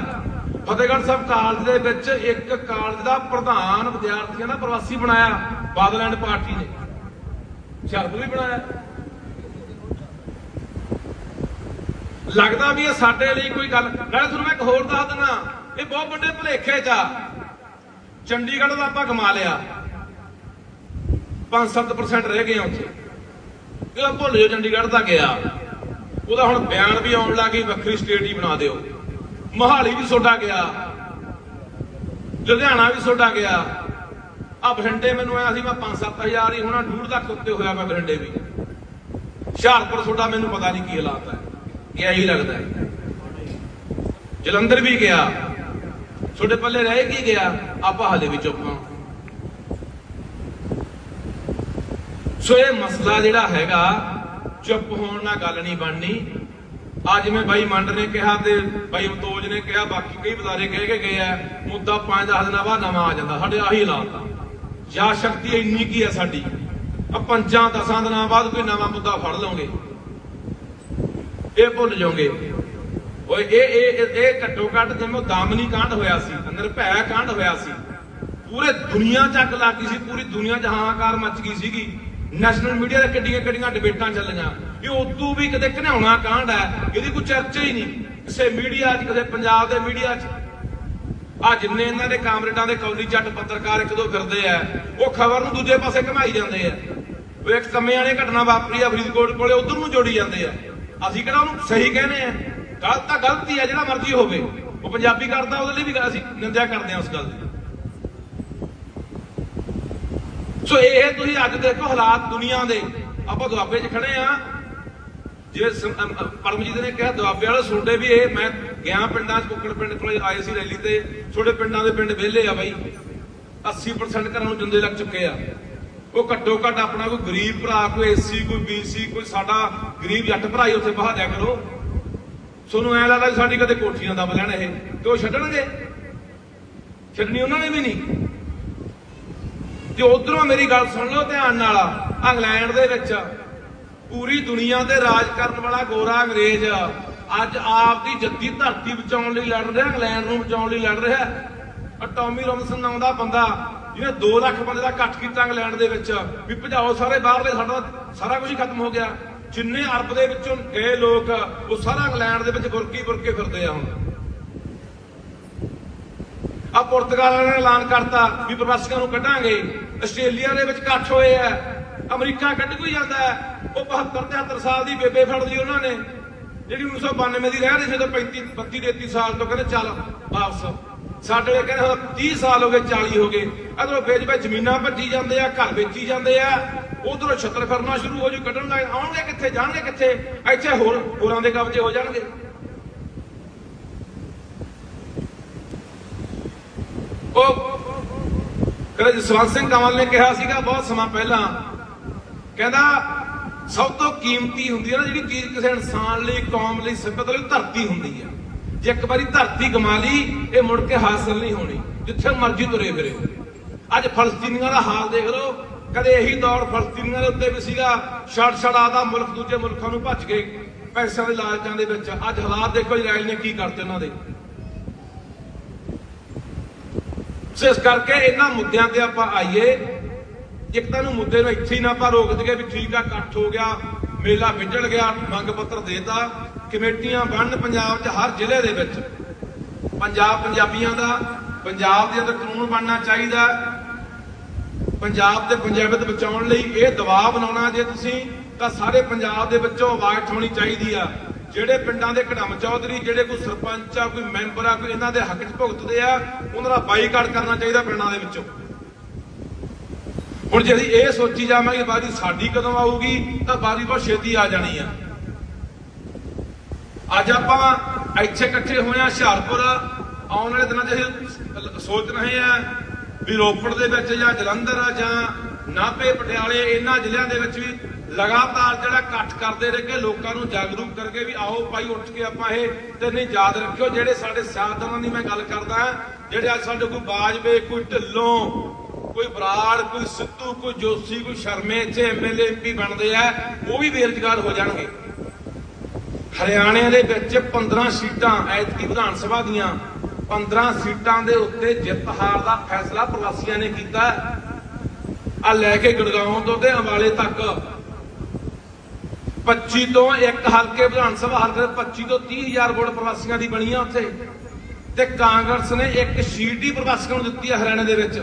ਫਤਿਹਗੜ੍ਹ ਸਾਹਿਬ ਕਾਲਜ ਦੇ ਵਿੱਚ ਇੱਕ ਕਾਲਜ ਦਾ ਪ੍ਰਧਾਨ ਵਿਦਿਆਰਥੀਆਂ ਦਾ ਪ੍ਰਵਾਸੀ ਬਣਾਇਆ, ਬਾਦਲ ਐਂਡ ਪਾਰਟੀ ਨੇ। ਹੁਸ਼ਿਆਰਪੁਰ ਵੀ ਬਣਾਇਆ। ਲੱਗਦਾ ਵੀ ਇਹ ਸਾਡੇ ਲਈ ਕੋਈ ਗੱਲ। ਨਾਲੇ ਤੁਹਾਨੂੰ ਮੈਂ ਇੱਕ ਹੋਰ ਦੱਸ ਦਿੰਦਾ। ਇਹ ਬਹੁਤ ਵੱਡੇ ਭੁਲੇਖੇ ਚ ਆ। ਚੰਡੀਗੜ੍ਹ ਦਾ ਆਪਾਂ ਕਮਾ ਲਿਆ। 5-7% ਰਹਿ ਗਏ ਉੱਥੇ। ਇਹ ਭੁੱਲ ਜਾਓ ਚੰਡੀਗੜ੍ਹ ਦਾ ਗਿਆ। ਉਹਦਾ ਹੁਣ ਬਿਆਨ ਵੀ ਆਉਣ ਲੱਗੀ ਵੱਖਰੀ ਸਟੇਟ ਹੀ ਬਣਾ ਦਿਓ। ਮੋਹਾਲੀ ਵੀ ਸੋਡਾ ਗਿਆ। ਲੁਧਿਆਣਾ ਵੀ ਸੋਡਾ ਗਿਆ। ਆ ਬਠਿੰਡੇ ਮੈਨੂੰ ਆਇਆ ਸੀ, ਮੈਂ 5-7000 ਹੀ ਹੋਣਾ, ਡੂਢ ਤੱਕ ਉੱਤੇ ਹੋਇਆ ਮੈਂ ਬਠਿੰਡੇ ਵੀ। ਹੁਸ਼ਿਆਰਪੁਰ ਸੋਡਾ ਮੈਨੂੰ ਪਤਾ ਨਹੀਂ ਕੀ ਹਾਲਾਤ ਹੈ ਇਹ ਹੀ ਲੱਗਦਾ ਹੈ। ਜਲੰਧਰ ਵੀ ਗਿਆ। ਛੋਟੇ ਪੱਲੇ ਰਹਿ ਕੀ ਗਿਆ? ਆਪਾਂ ਹਲੇ ਵੀ ਚੁੱਪ ਹਾਂ। ਸੋ ਇਹ ਮਸਲਾ ਜਿਹੜਾ ਹੈਗਾ, ਚੁੱਪ ਹੋਣ ਨਾਲ ਗੱਲ ਨਹੀਂ ਬਣਨੀ। ਅੱਜ ਮੈਂ ਬਾਈ ਮੰਡ ਨੇ ਕਿਹਾ ਤੇ ਬਾਈ ਮਤੋਜ ਨੇ ਕਿਹਾ, ਬਾਕੀ ਕਈ ਬੁਲਾਰੇ ਕਹਿ ਕੇ ਗਏ ਆ, ਮੁੱਦਾ ਪੰਜ ਦਸ ਦਿਨਾਂ ਬਾਅਦ ਨਵਾਂ ਆ ਜਾਂਦਾ, ਸਾਡੇ ਆਹੀ ਹਾਲਾਤ ਆ। ਜਾਂ ਸ਼ਕਤੀ ਇੰਨੀ ਕੀ ਹੈ ਸਾਡੀ? ਆ ਪੰਜਾਂ ਦਸਾਂ ਦਿਨਾਂ ਬਾਅਦ ਕੋਈ ਨਵਾਂ ਮੁੱਦਾ ਫੜ ਲਓਗੇ। ਇਹ ਭੁੱਲ ਜਾਓਗੇ। ਓਏ, ਇਹ ਇਹ, ਇਹ- ਘੱਟੋ ਘੱਟ ਜਿਵੇਂ ਦਾਮਨੀ ਕਾਂਡ ਹੋਇਆ ਸੀ ਨਿਰਭੈ ਕਾਂਡ ਹੋਇਆ ਸੀ। ਪੂਰੇ ਦੁਨੀਆ ਚੱਕ ਲੱਗ ਗਈ ਸੀ, ਪੂਰੀ ਦੁਨੀਆ ਚ ਹਾਹਾਕਾਰ ਮਚ ਗਈ ਸੀਗੀ। ਨੈਸ਼ਨਲ ਮੀਡੀਆ ਦੇ ਕਿੱਡੀਆਂ ਕਿੱਡੀਆਂ ਡਿਬੇਟਾਂ ਚੱਲੀਆਂ। ਇਹ ਉਦੋਂ ਵੀ ਕਦੇ ਘਿਨਾਉਣਾ ਕਾਂਡ ਹੈ, ਇਹਦੀ ਕੋਈ ਚਰਚਾ ਹੀ ਨਹੀਂ। ਕਿਸੇ ਮੀਡੀਆ 'ਚ, ਕਿਸੇ ਪੰਜਾਬ ਦੇ ਮੀਡੀਆ 'ਚ। ਆ ਜਿੰਨੇ ਇਹਨਾਂ ਦੇ ਕਾਮਰੇਡਾਂ ਦੇ ਕੌਲੀ ਜੱਟ ਪੱਤਰਕਾਰ ਇੱਕ ਦੋ ਫਿਰਦੇ ਆ, ਉਹ ਖਬਰ ਨੂੰ ਦੂਜੇ ਪਾਸੇ ਘਮਾਈ ਜਾਂਦੇ ਆ। ਉਹ ਇੱਕ ਕੰਮੇ ਵਾਲੀ ਘਟਨਾ ਵਾਪਰੀ ਆ ਫਰੀਦਕੋਟ ਕੋਲੇ, ਉਧਰ ਨੂੰ ਜੋੜੀ ਜਾਂਦੇ ਆ। ਅਸੀਂ ਕਿਹੜਾ ਉਹਨੂੰ ਸਹੀ ਕਹਿੰਦੇ ਆ? ਗਲਤ ਤਾਂ ਗ਼ਲਤ ਹੀ ਆ, ਜਿਹੜਾ ਮਰਜ਼ੀ ਹੋਵੇ। ਉਹ ਪੰਜਾਬੀ ਕਰਦਾ, ਉਹਦੇ ਲਈ ਵੀ ਅਸੀਂ ਨਿੰਦਿਆ ਕਰਦੇ ਆ ਉਸ ਗੱਲ ਦੀ। ਸੋ ਇਹ ਤੁਸੀਂ ਅੱਜ ਦੇਖੋ ਹਾਲਾਤ ਦੁਨੀਆ ਦੇ। ਆਪਾਂ ਦੁਆਬੇ 'ਚ ਖੜੇ ਆ। ਜੇ ਪਰਮਜੀਤ ਨੇ ਕਿਹਾ, ਦੁਆਬੇ ਵਾਲੇ ਸੋਡੇ ਵੀ ਇਹ, ਮੈਂ ਗਿਆ ਪਿੰਡਾਂ 'ਚ, ਕੁੱਕੜ ਪਿੰਡ ਕੋਲੇ ਆਏ ਸੀ ਰੈਲੀ ਤੇ। ਛੋਟੇ ਪਿੰਡਾਂ ਦੇ ਪਿੰਡ ਵਿਹਲੇ ਆ ਬਾਈ। 80% ਘਰਾਂ ਨੂੰ ਜੰਦੇ ਲੱਗ ਚੁੱਕੇ ਆ। ਉਹ ਘੱਟੋ ਘੱਟ ਆਪਣਾ ਕੋਈ ਗਰੀਬ ਭਰਾ, ਕੋਈ ਏਸੀ ਕੋਈ ਬੀਸੀ ਕੋਈ ਸਾਡਾ ਗਰੀਬ ਜੱਟ ਭਰਾ ਹੀ ਉੱਥੇ ਬਹਾ ਦਿਆ ਕਰੋ। ਤੁਹਾਨੂੰ ਐ ਲੱਗਦਾ ਵੀ ਸਾਡੀ ਕਦੇ ਕੋਠੀਆਂ ਦਬ ਲੈਣ ਇਹ? ਤੇ ਉਹ ਛੱਡਣਗੇ? ਛੱਡਣੀ ਉਹਨਾਂ ਨੇ ਵੀ ਨਹੀਂ। ਤੇ ਉਧਰੋਂ ਮੇਰੀ ਗੱਲ ਸੁਣ ਲਓ ਧਿਆਨ ਨਾਲ। ਇੰਗਲੈਂਡ ਦੇ ਵਿੱਚ ਪੂਰੀ ਦੁਨੀਆ ਤੇ ਰਾਜ ਕਰਨ ਵਾਲਾ ਗੋਰਾ ਅੰਗਰੇਜ਼ ਅੱਜ ਆਪ ਦੀ ਜੱਦੀ ਧਰਤੀ ਬਚਾਉਣ ਲਈ ਲੜ ਰਿਹਾ, ਇੰਗਲੈਂਡ ਨੂੰ ਬਚਾਉਣ ਲਈ ਲੜ ਰਿਹਾ। ਆ ਟੌਮੀ ਰੋਮਸਨ ਨਾਮ ਦਾ ਬੰਦਾ ਜਿਹਨੇ 2 ਲੱਖ ਬੰਦੇ ਦਾ ਇਕੱਠ ਕੀਤਾ ਇੰਗਲੈਂਡ ਦੇ ਵਿੱਚ, ਵੀ ਭਜਾਓ ਸਾਰੇ ਬਾਹਰਲੇ, ਸਾਡਾ ਸਾਰਾ ਕੁਝ ਹੀ ਖਤਮ ਹੋ ਗਿਆ। ਜਿੰਨੇ ਅਰਬ ਦੇ ਵਿੱਚੋਂ ਗਏ ਲੋਕ, ਉਹ ਸਾਰਾ ਇੰਗਲੈਂਡ ਦੇ ਵਿੱਚ ਗੁਰਕੀ ਗੁਰਕੇ ਫਿਰਦੇ ਆ ਹੁਣ। ਆ ਪੁਰਤਗਾਲ ਵਾਲਿਆਂ ਨੇ ਐਲਾਨ ਕਰਤਾ ਵੀ ਪ੍ਰਵਾਸੀਆਂ ਨੂੰ ਕੱਢਾਂਗੇ। ਆਸਟ੍ਰੇਲੀਆ ਦੇ ਵਿੱਚ ਇਕੱਠ ਹੋਏ ਆ। ਅਮਰੀਕਾ ਕੱਢ ਕੋਈ ਜਾਂਦਾ ਹੈ। ਉਹ 72 73 ਸਾਲ ਦੀ ਬੇਬੇ ਫੜ ਲਈ ਉਹਨਾਂ ਨੇ। ਜਿਹੜੀ 1992 ਦੀ ਰਹਿ ਰਹੀ ਸੀ ਤਾਂ 35 32 33 ਸਾਲ ਤੋਂ ਕਹਿੰਦੇ ਚੱਲ ਵਾਪਸ। ਸਾਡੇ ਵਾਲੇ ਕਹਿੰਦੇ ਹੁਣ 30 ਸਾਲ ਹੋ ਗਏ 40 ਹੋ ਗਏ। ਅਗਰੋਂ ਵੇਚ ਵੇ ਜ਼ਮੀਨਾਂ ਭੱਜੀ ਜਾਂਦੇ ਆ, ਘਰ ਵੇਚੀ ਜਾਂਦੇ ਆ, ਉਧਰੋਂ ਛੱਤਰ ਫਿਰਨਾ ਸ਼ੁਰੂ ਹੋ ਜੂ, ਕੱਢਣ ਲੱਗ ਆਉਣਗੇ ਕਿੱਥੇ, ਜਾਣਗੇ ਕਿੱਥੇ? ਇੱਥੇ ਹੋਰ ਹੋਰਾਂ ਦੇ ਕਬਜ਼ੇ ਹੋ ਜਾਣਗੇ। ਉਹ ਕਹਿੰਦਾ ਜਸਵੰਤ ਸਿੰਘ ਕੰਵਲ ਨੇ ਕਿਹਾ ਸੀਗਾ ਬਹੁਤ ਸਮਾਂ ਪਹਿਲਾਂ, ਕਹਿੰਦਾ ਸਭ ਤੋਂ ਕੀਮਤੀ ਹੁੰਦੀ ਹੈ ਨਾ ਜਿਹੜੀ ਚੀਜ਼ ਕਿਸੇ ਇਨਸਾਨ ਲਈ, ਕੌਮ ਲਈ ਸਭਿਅਤਾ ਲਈ ਧਰਤੀ ਹੁੰਦੀ ਹੈ ਜੇ ਇੱਕ ਵਾਰੀ ਧਰਤੀ ਗਮਾ ਲਈ, ਇਹ ਮੁੜ ਕੇ ਹਾਸਲ ਨਹੀਂ ਹੋਣੀ। ਜਿੱਥੇ ਮਰਜ਼ੀ ਤੁਰੇ ਫਿਰੇ। ਅੱਜ ਫਲਸਤੀਨੀਆਂ ਦਾ ਹਾਲ ਦੇਖ ਲਓ। ਕਦੇ ਇਹੀ ਦੌਰ ਫਲਸਤੀਨੀਆਂ ਦੇ ਉੱਤੇ ਵੀ ਸੀਗਾ। ਛੜ ਛੜਾ ਦਾ ਮੁਲਕ ਦੂਜੇ ਮੁਲਕਾਂ ਨੂੰ ਭੱਜ ਗਏ ਪੈਸਿਆਂ ਦੇ ਲਾਲਚਾਂ ਦੇ ਵਿੱਚ। ਅੱਜ ਹਾਲਾਤ ਦੇਖੋ ਇਜ਼ਰਾਈਲ ਨੇ ਕੀ ਕਰਤੇ ਉਹਨਾਂ ਦੇ। ਇਸ ਕਰਕੇ ਇਹਨਾਂ ਮੁੱਦਿਆਂ ਤੇ ਆਪਾਂ ਆਈਏ। ਇੱਕ ਤਾਂ ਨੂੰ ਮੁੱਦੇ ਨੂੰ ਇੱਥੇ ਹੀ ਨਾ ਆਪਾਂ ਰੋਕ ਦਈਏ ਵੀ ਠੀਕ ਆ, ਇਕੱਠ ਹੋ ਗਿਆ, ਮੇਲਾ ਵਿਜੜ ਗਿਆ, ਮੰਗ ਪੱਤਰ ਦੇਤਾ। ਕਮੇਟੀਆਂ ਬਣਨ ਪੰਜਾਬ 'ਚ ਹਰ ਜ਼ਿਲ੍ਹੇ ਦੇ ਵਿੱਚ। ਪੰਜਾਬ ਪੰਜਾਬੀਆਂ ਦਾ, ਪੰਜਾਬ ਦੇ ਅੰਦਰ ਕਾਨੂੰਨ ਬਣਨਾ ਚਾਹੀਦਾ। ਪੰਜਾਬ ਤੇ ਪੰਜਾਬੀਅਤ ਬਚਾਉਣ ਲਈ ਇਹ ਦਬਾਅ ਬਣਾਉਣਾ ਜੇ ਤੁਸੀਂ, ਤਾਂ ਸਾਰੇ ਪੰਜਾਬ ਦੇ ਵਿੱਚੋਂ ਆਵਾਜ਼ ਉਠਾਉਣੀ ਚਾਹੀਦੀ ਆ। ਜਿਹੜੇ ਪਿੰਡਾਂ ਦੇ ਘੜਮ ਚੌਧਰੀ, ਜਿਹੜੇ ਕੋਈ ਸਰਪੰਚ ਆ, ਕੋਈ ਮੈਂਬਰ ਆ, ਕੋਈ ਇਹਨਾਂ ਦੇ ਹੱਕ 'ਚ ਭੁਗਤਦੇ ਆ, ਉਹਨਾਂ ਦਾ ਬਾਈਕਾਟ ਕਰਨਾ ਚਾਹੀਦਾ ਪਿੰਡਾਂ ਦੇ ਵਿੱਚੋਂ। ਹੁਣ ਜਿਹੜੀ ਇਹ ਸੋਚੀ ਜਾਵਾਂਗੇ ਬਾਰੀ ਸਾਡੀ ਕਦੋਂ ਆਊਗੀ, ਤਾਂ ਬਾਰੀ ਬਹੁਤ ਛੇਤੀ ਆ ਜਾਣੀ ਆ। ਅੱਜ ਆਪਾਂ ਇੱਥੇ ਇਕੱਠੇ ਹੋਏ ਆ ਹੁਸ਼ਿਆਰਪੁਰ। ਆਉਣ ਵਾਲੇ ਦਿਨਾਂ 'ਚ ਅਸੀਂ ਸੋਚ ਰਹੇ ਆ ਵੀ ਰੋਪੜ ਦੇ ਵਿੱਚ ਜਾਂ ਜਲੰਧਰ ਜਾਂ ਨਾਭੇ, ਪਟਿਆਲੇ, ਇਹਨਾਂ ਜ਼ਿਲ੍ਹਿਆਂ ਦੇ ਵਿੱਚ ਵੀ ਲਗਾਤਾਰ ਜਿਹੜਾ ਇਕੱਠ ਕਰਦੇ ਰਹੇ ਕਿ ਲੋਕਾਂ ਨੂੰ ਜਾਗਰੂਕ ਕਰਕੇ ਵੀ ਆਓ ਭਾਈ, ਉੱਠ ਕੇ ਆਪਾਂ ਇਹ ਤੇ ਨਹੀਂ ਯਾਦ ਰੱਖਿਓ। ਜਿਹੜੇ ਸਾਡੇ ਸਿਆਸਤਦਾਨਾਂ ਦੀ ਮੈਂ ਗੱਲ ਕਰਦਾ ਜਿਹੜੇ ਅੱਜ ਸਾਡੇ ਕੋਈ ਬਾਜਵੇ ਕੋਈ ਢਿੱਲੋਂ, ਕੋਈ ਬਰਾੜ, ਕੋਈ ਸਿੱਧੂ, ਕੋਈ ਜੋਸ਼ੀ, ਕੋਈ ਸ਼ਰਮੇ, ਇੱਥੇ ਐਮਐਲਏ ਐਮਪੀ ਬਣਦੇ ਆ, ਉਹ ਵੀ ਬੇਰੁਜ਼ਗਾਰ ਹੋ ਜਾਣਗੇ। ਹਰਿਆਣੇ ਦੇ ਵਿੱਚ 15 ਸੀਟਾਂ ਐਤਕੀ ਵਿਧਾਨ ਸਭਾ ਦੀਆਂ 15 ਸੀਟਾਂ ਦੇ ਉੱਤੇ ਜਿੱਤ ਹਾਰ ਦਾ ਫੈਸਲਾ ਪ੍ਰਵਾਸੀਆਂ ਨੇ ਕੀਤਾ। ਆ ਲੈ ਕੇ ਗੁੜਗਾਉਂ ਤੋਂ ਤੇ ਅੰਬਾਲੇ ਤੱਕ। 25 ਤੋਂ ਇੱਕ ਹਲਕੇ ਵਿਧਾਨ ਸਭਾ ਹਲਕੇ ਦੇ 25 ਤੋਂ 30 ਹਜ਼ਾਰ ਵੋਟ ਪ੍ਰਵਾਸੀਆਂ ਦੀ ਬਣੀ ਆ ਉੱਥੇ। ਤੇ ਕਾਂਗਰਸ ਨੇ ਇੱਕ ਸੀਟ ਹੀ ਪ੍ਰਵਾਸੀਆਂ ਨੂੰ ਦਿੱਤੀ ਆ ਹਰਿਆਣੇ ਦੇ ਵਿੱਚ।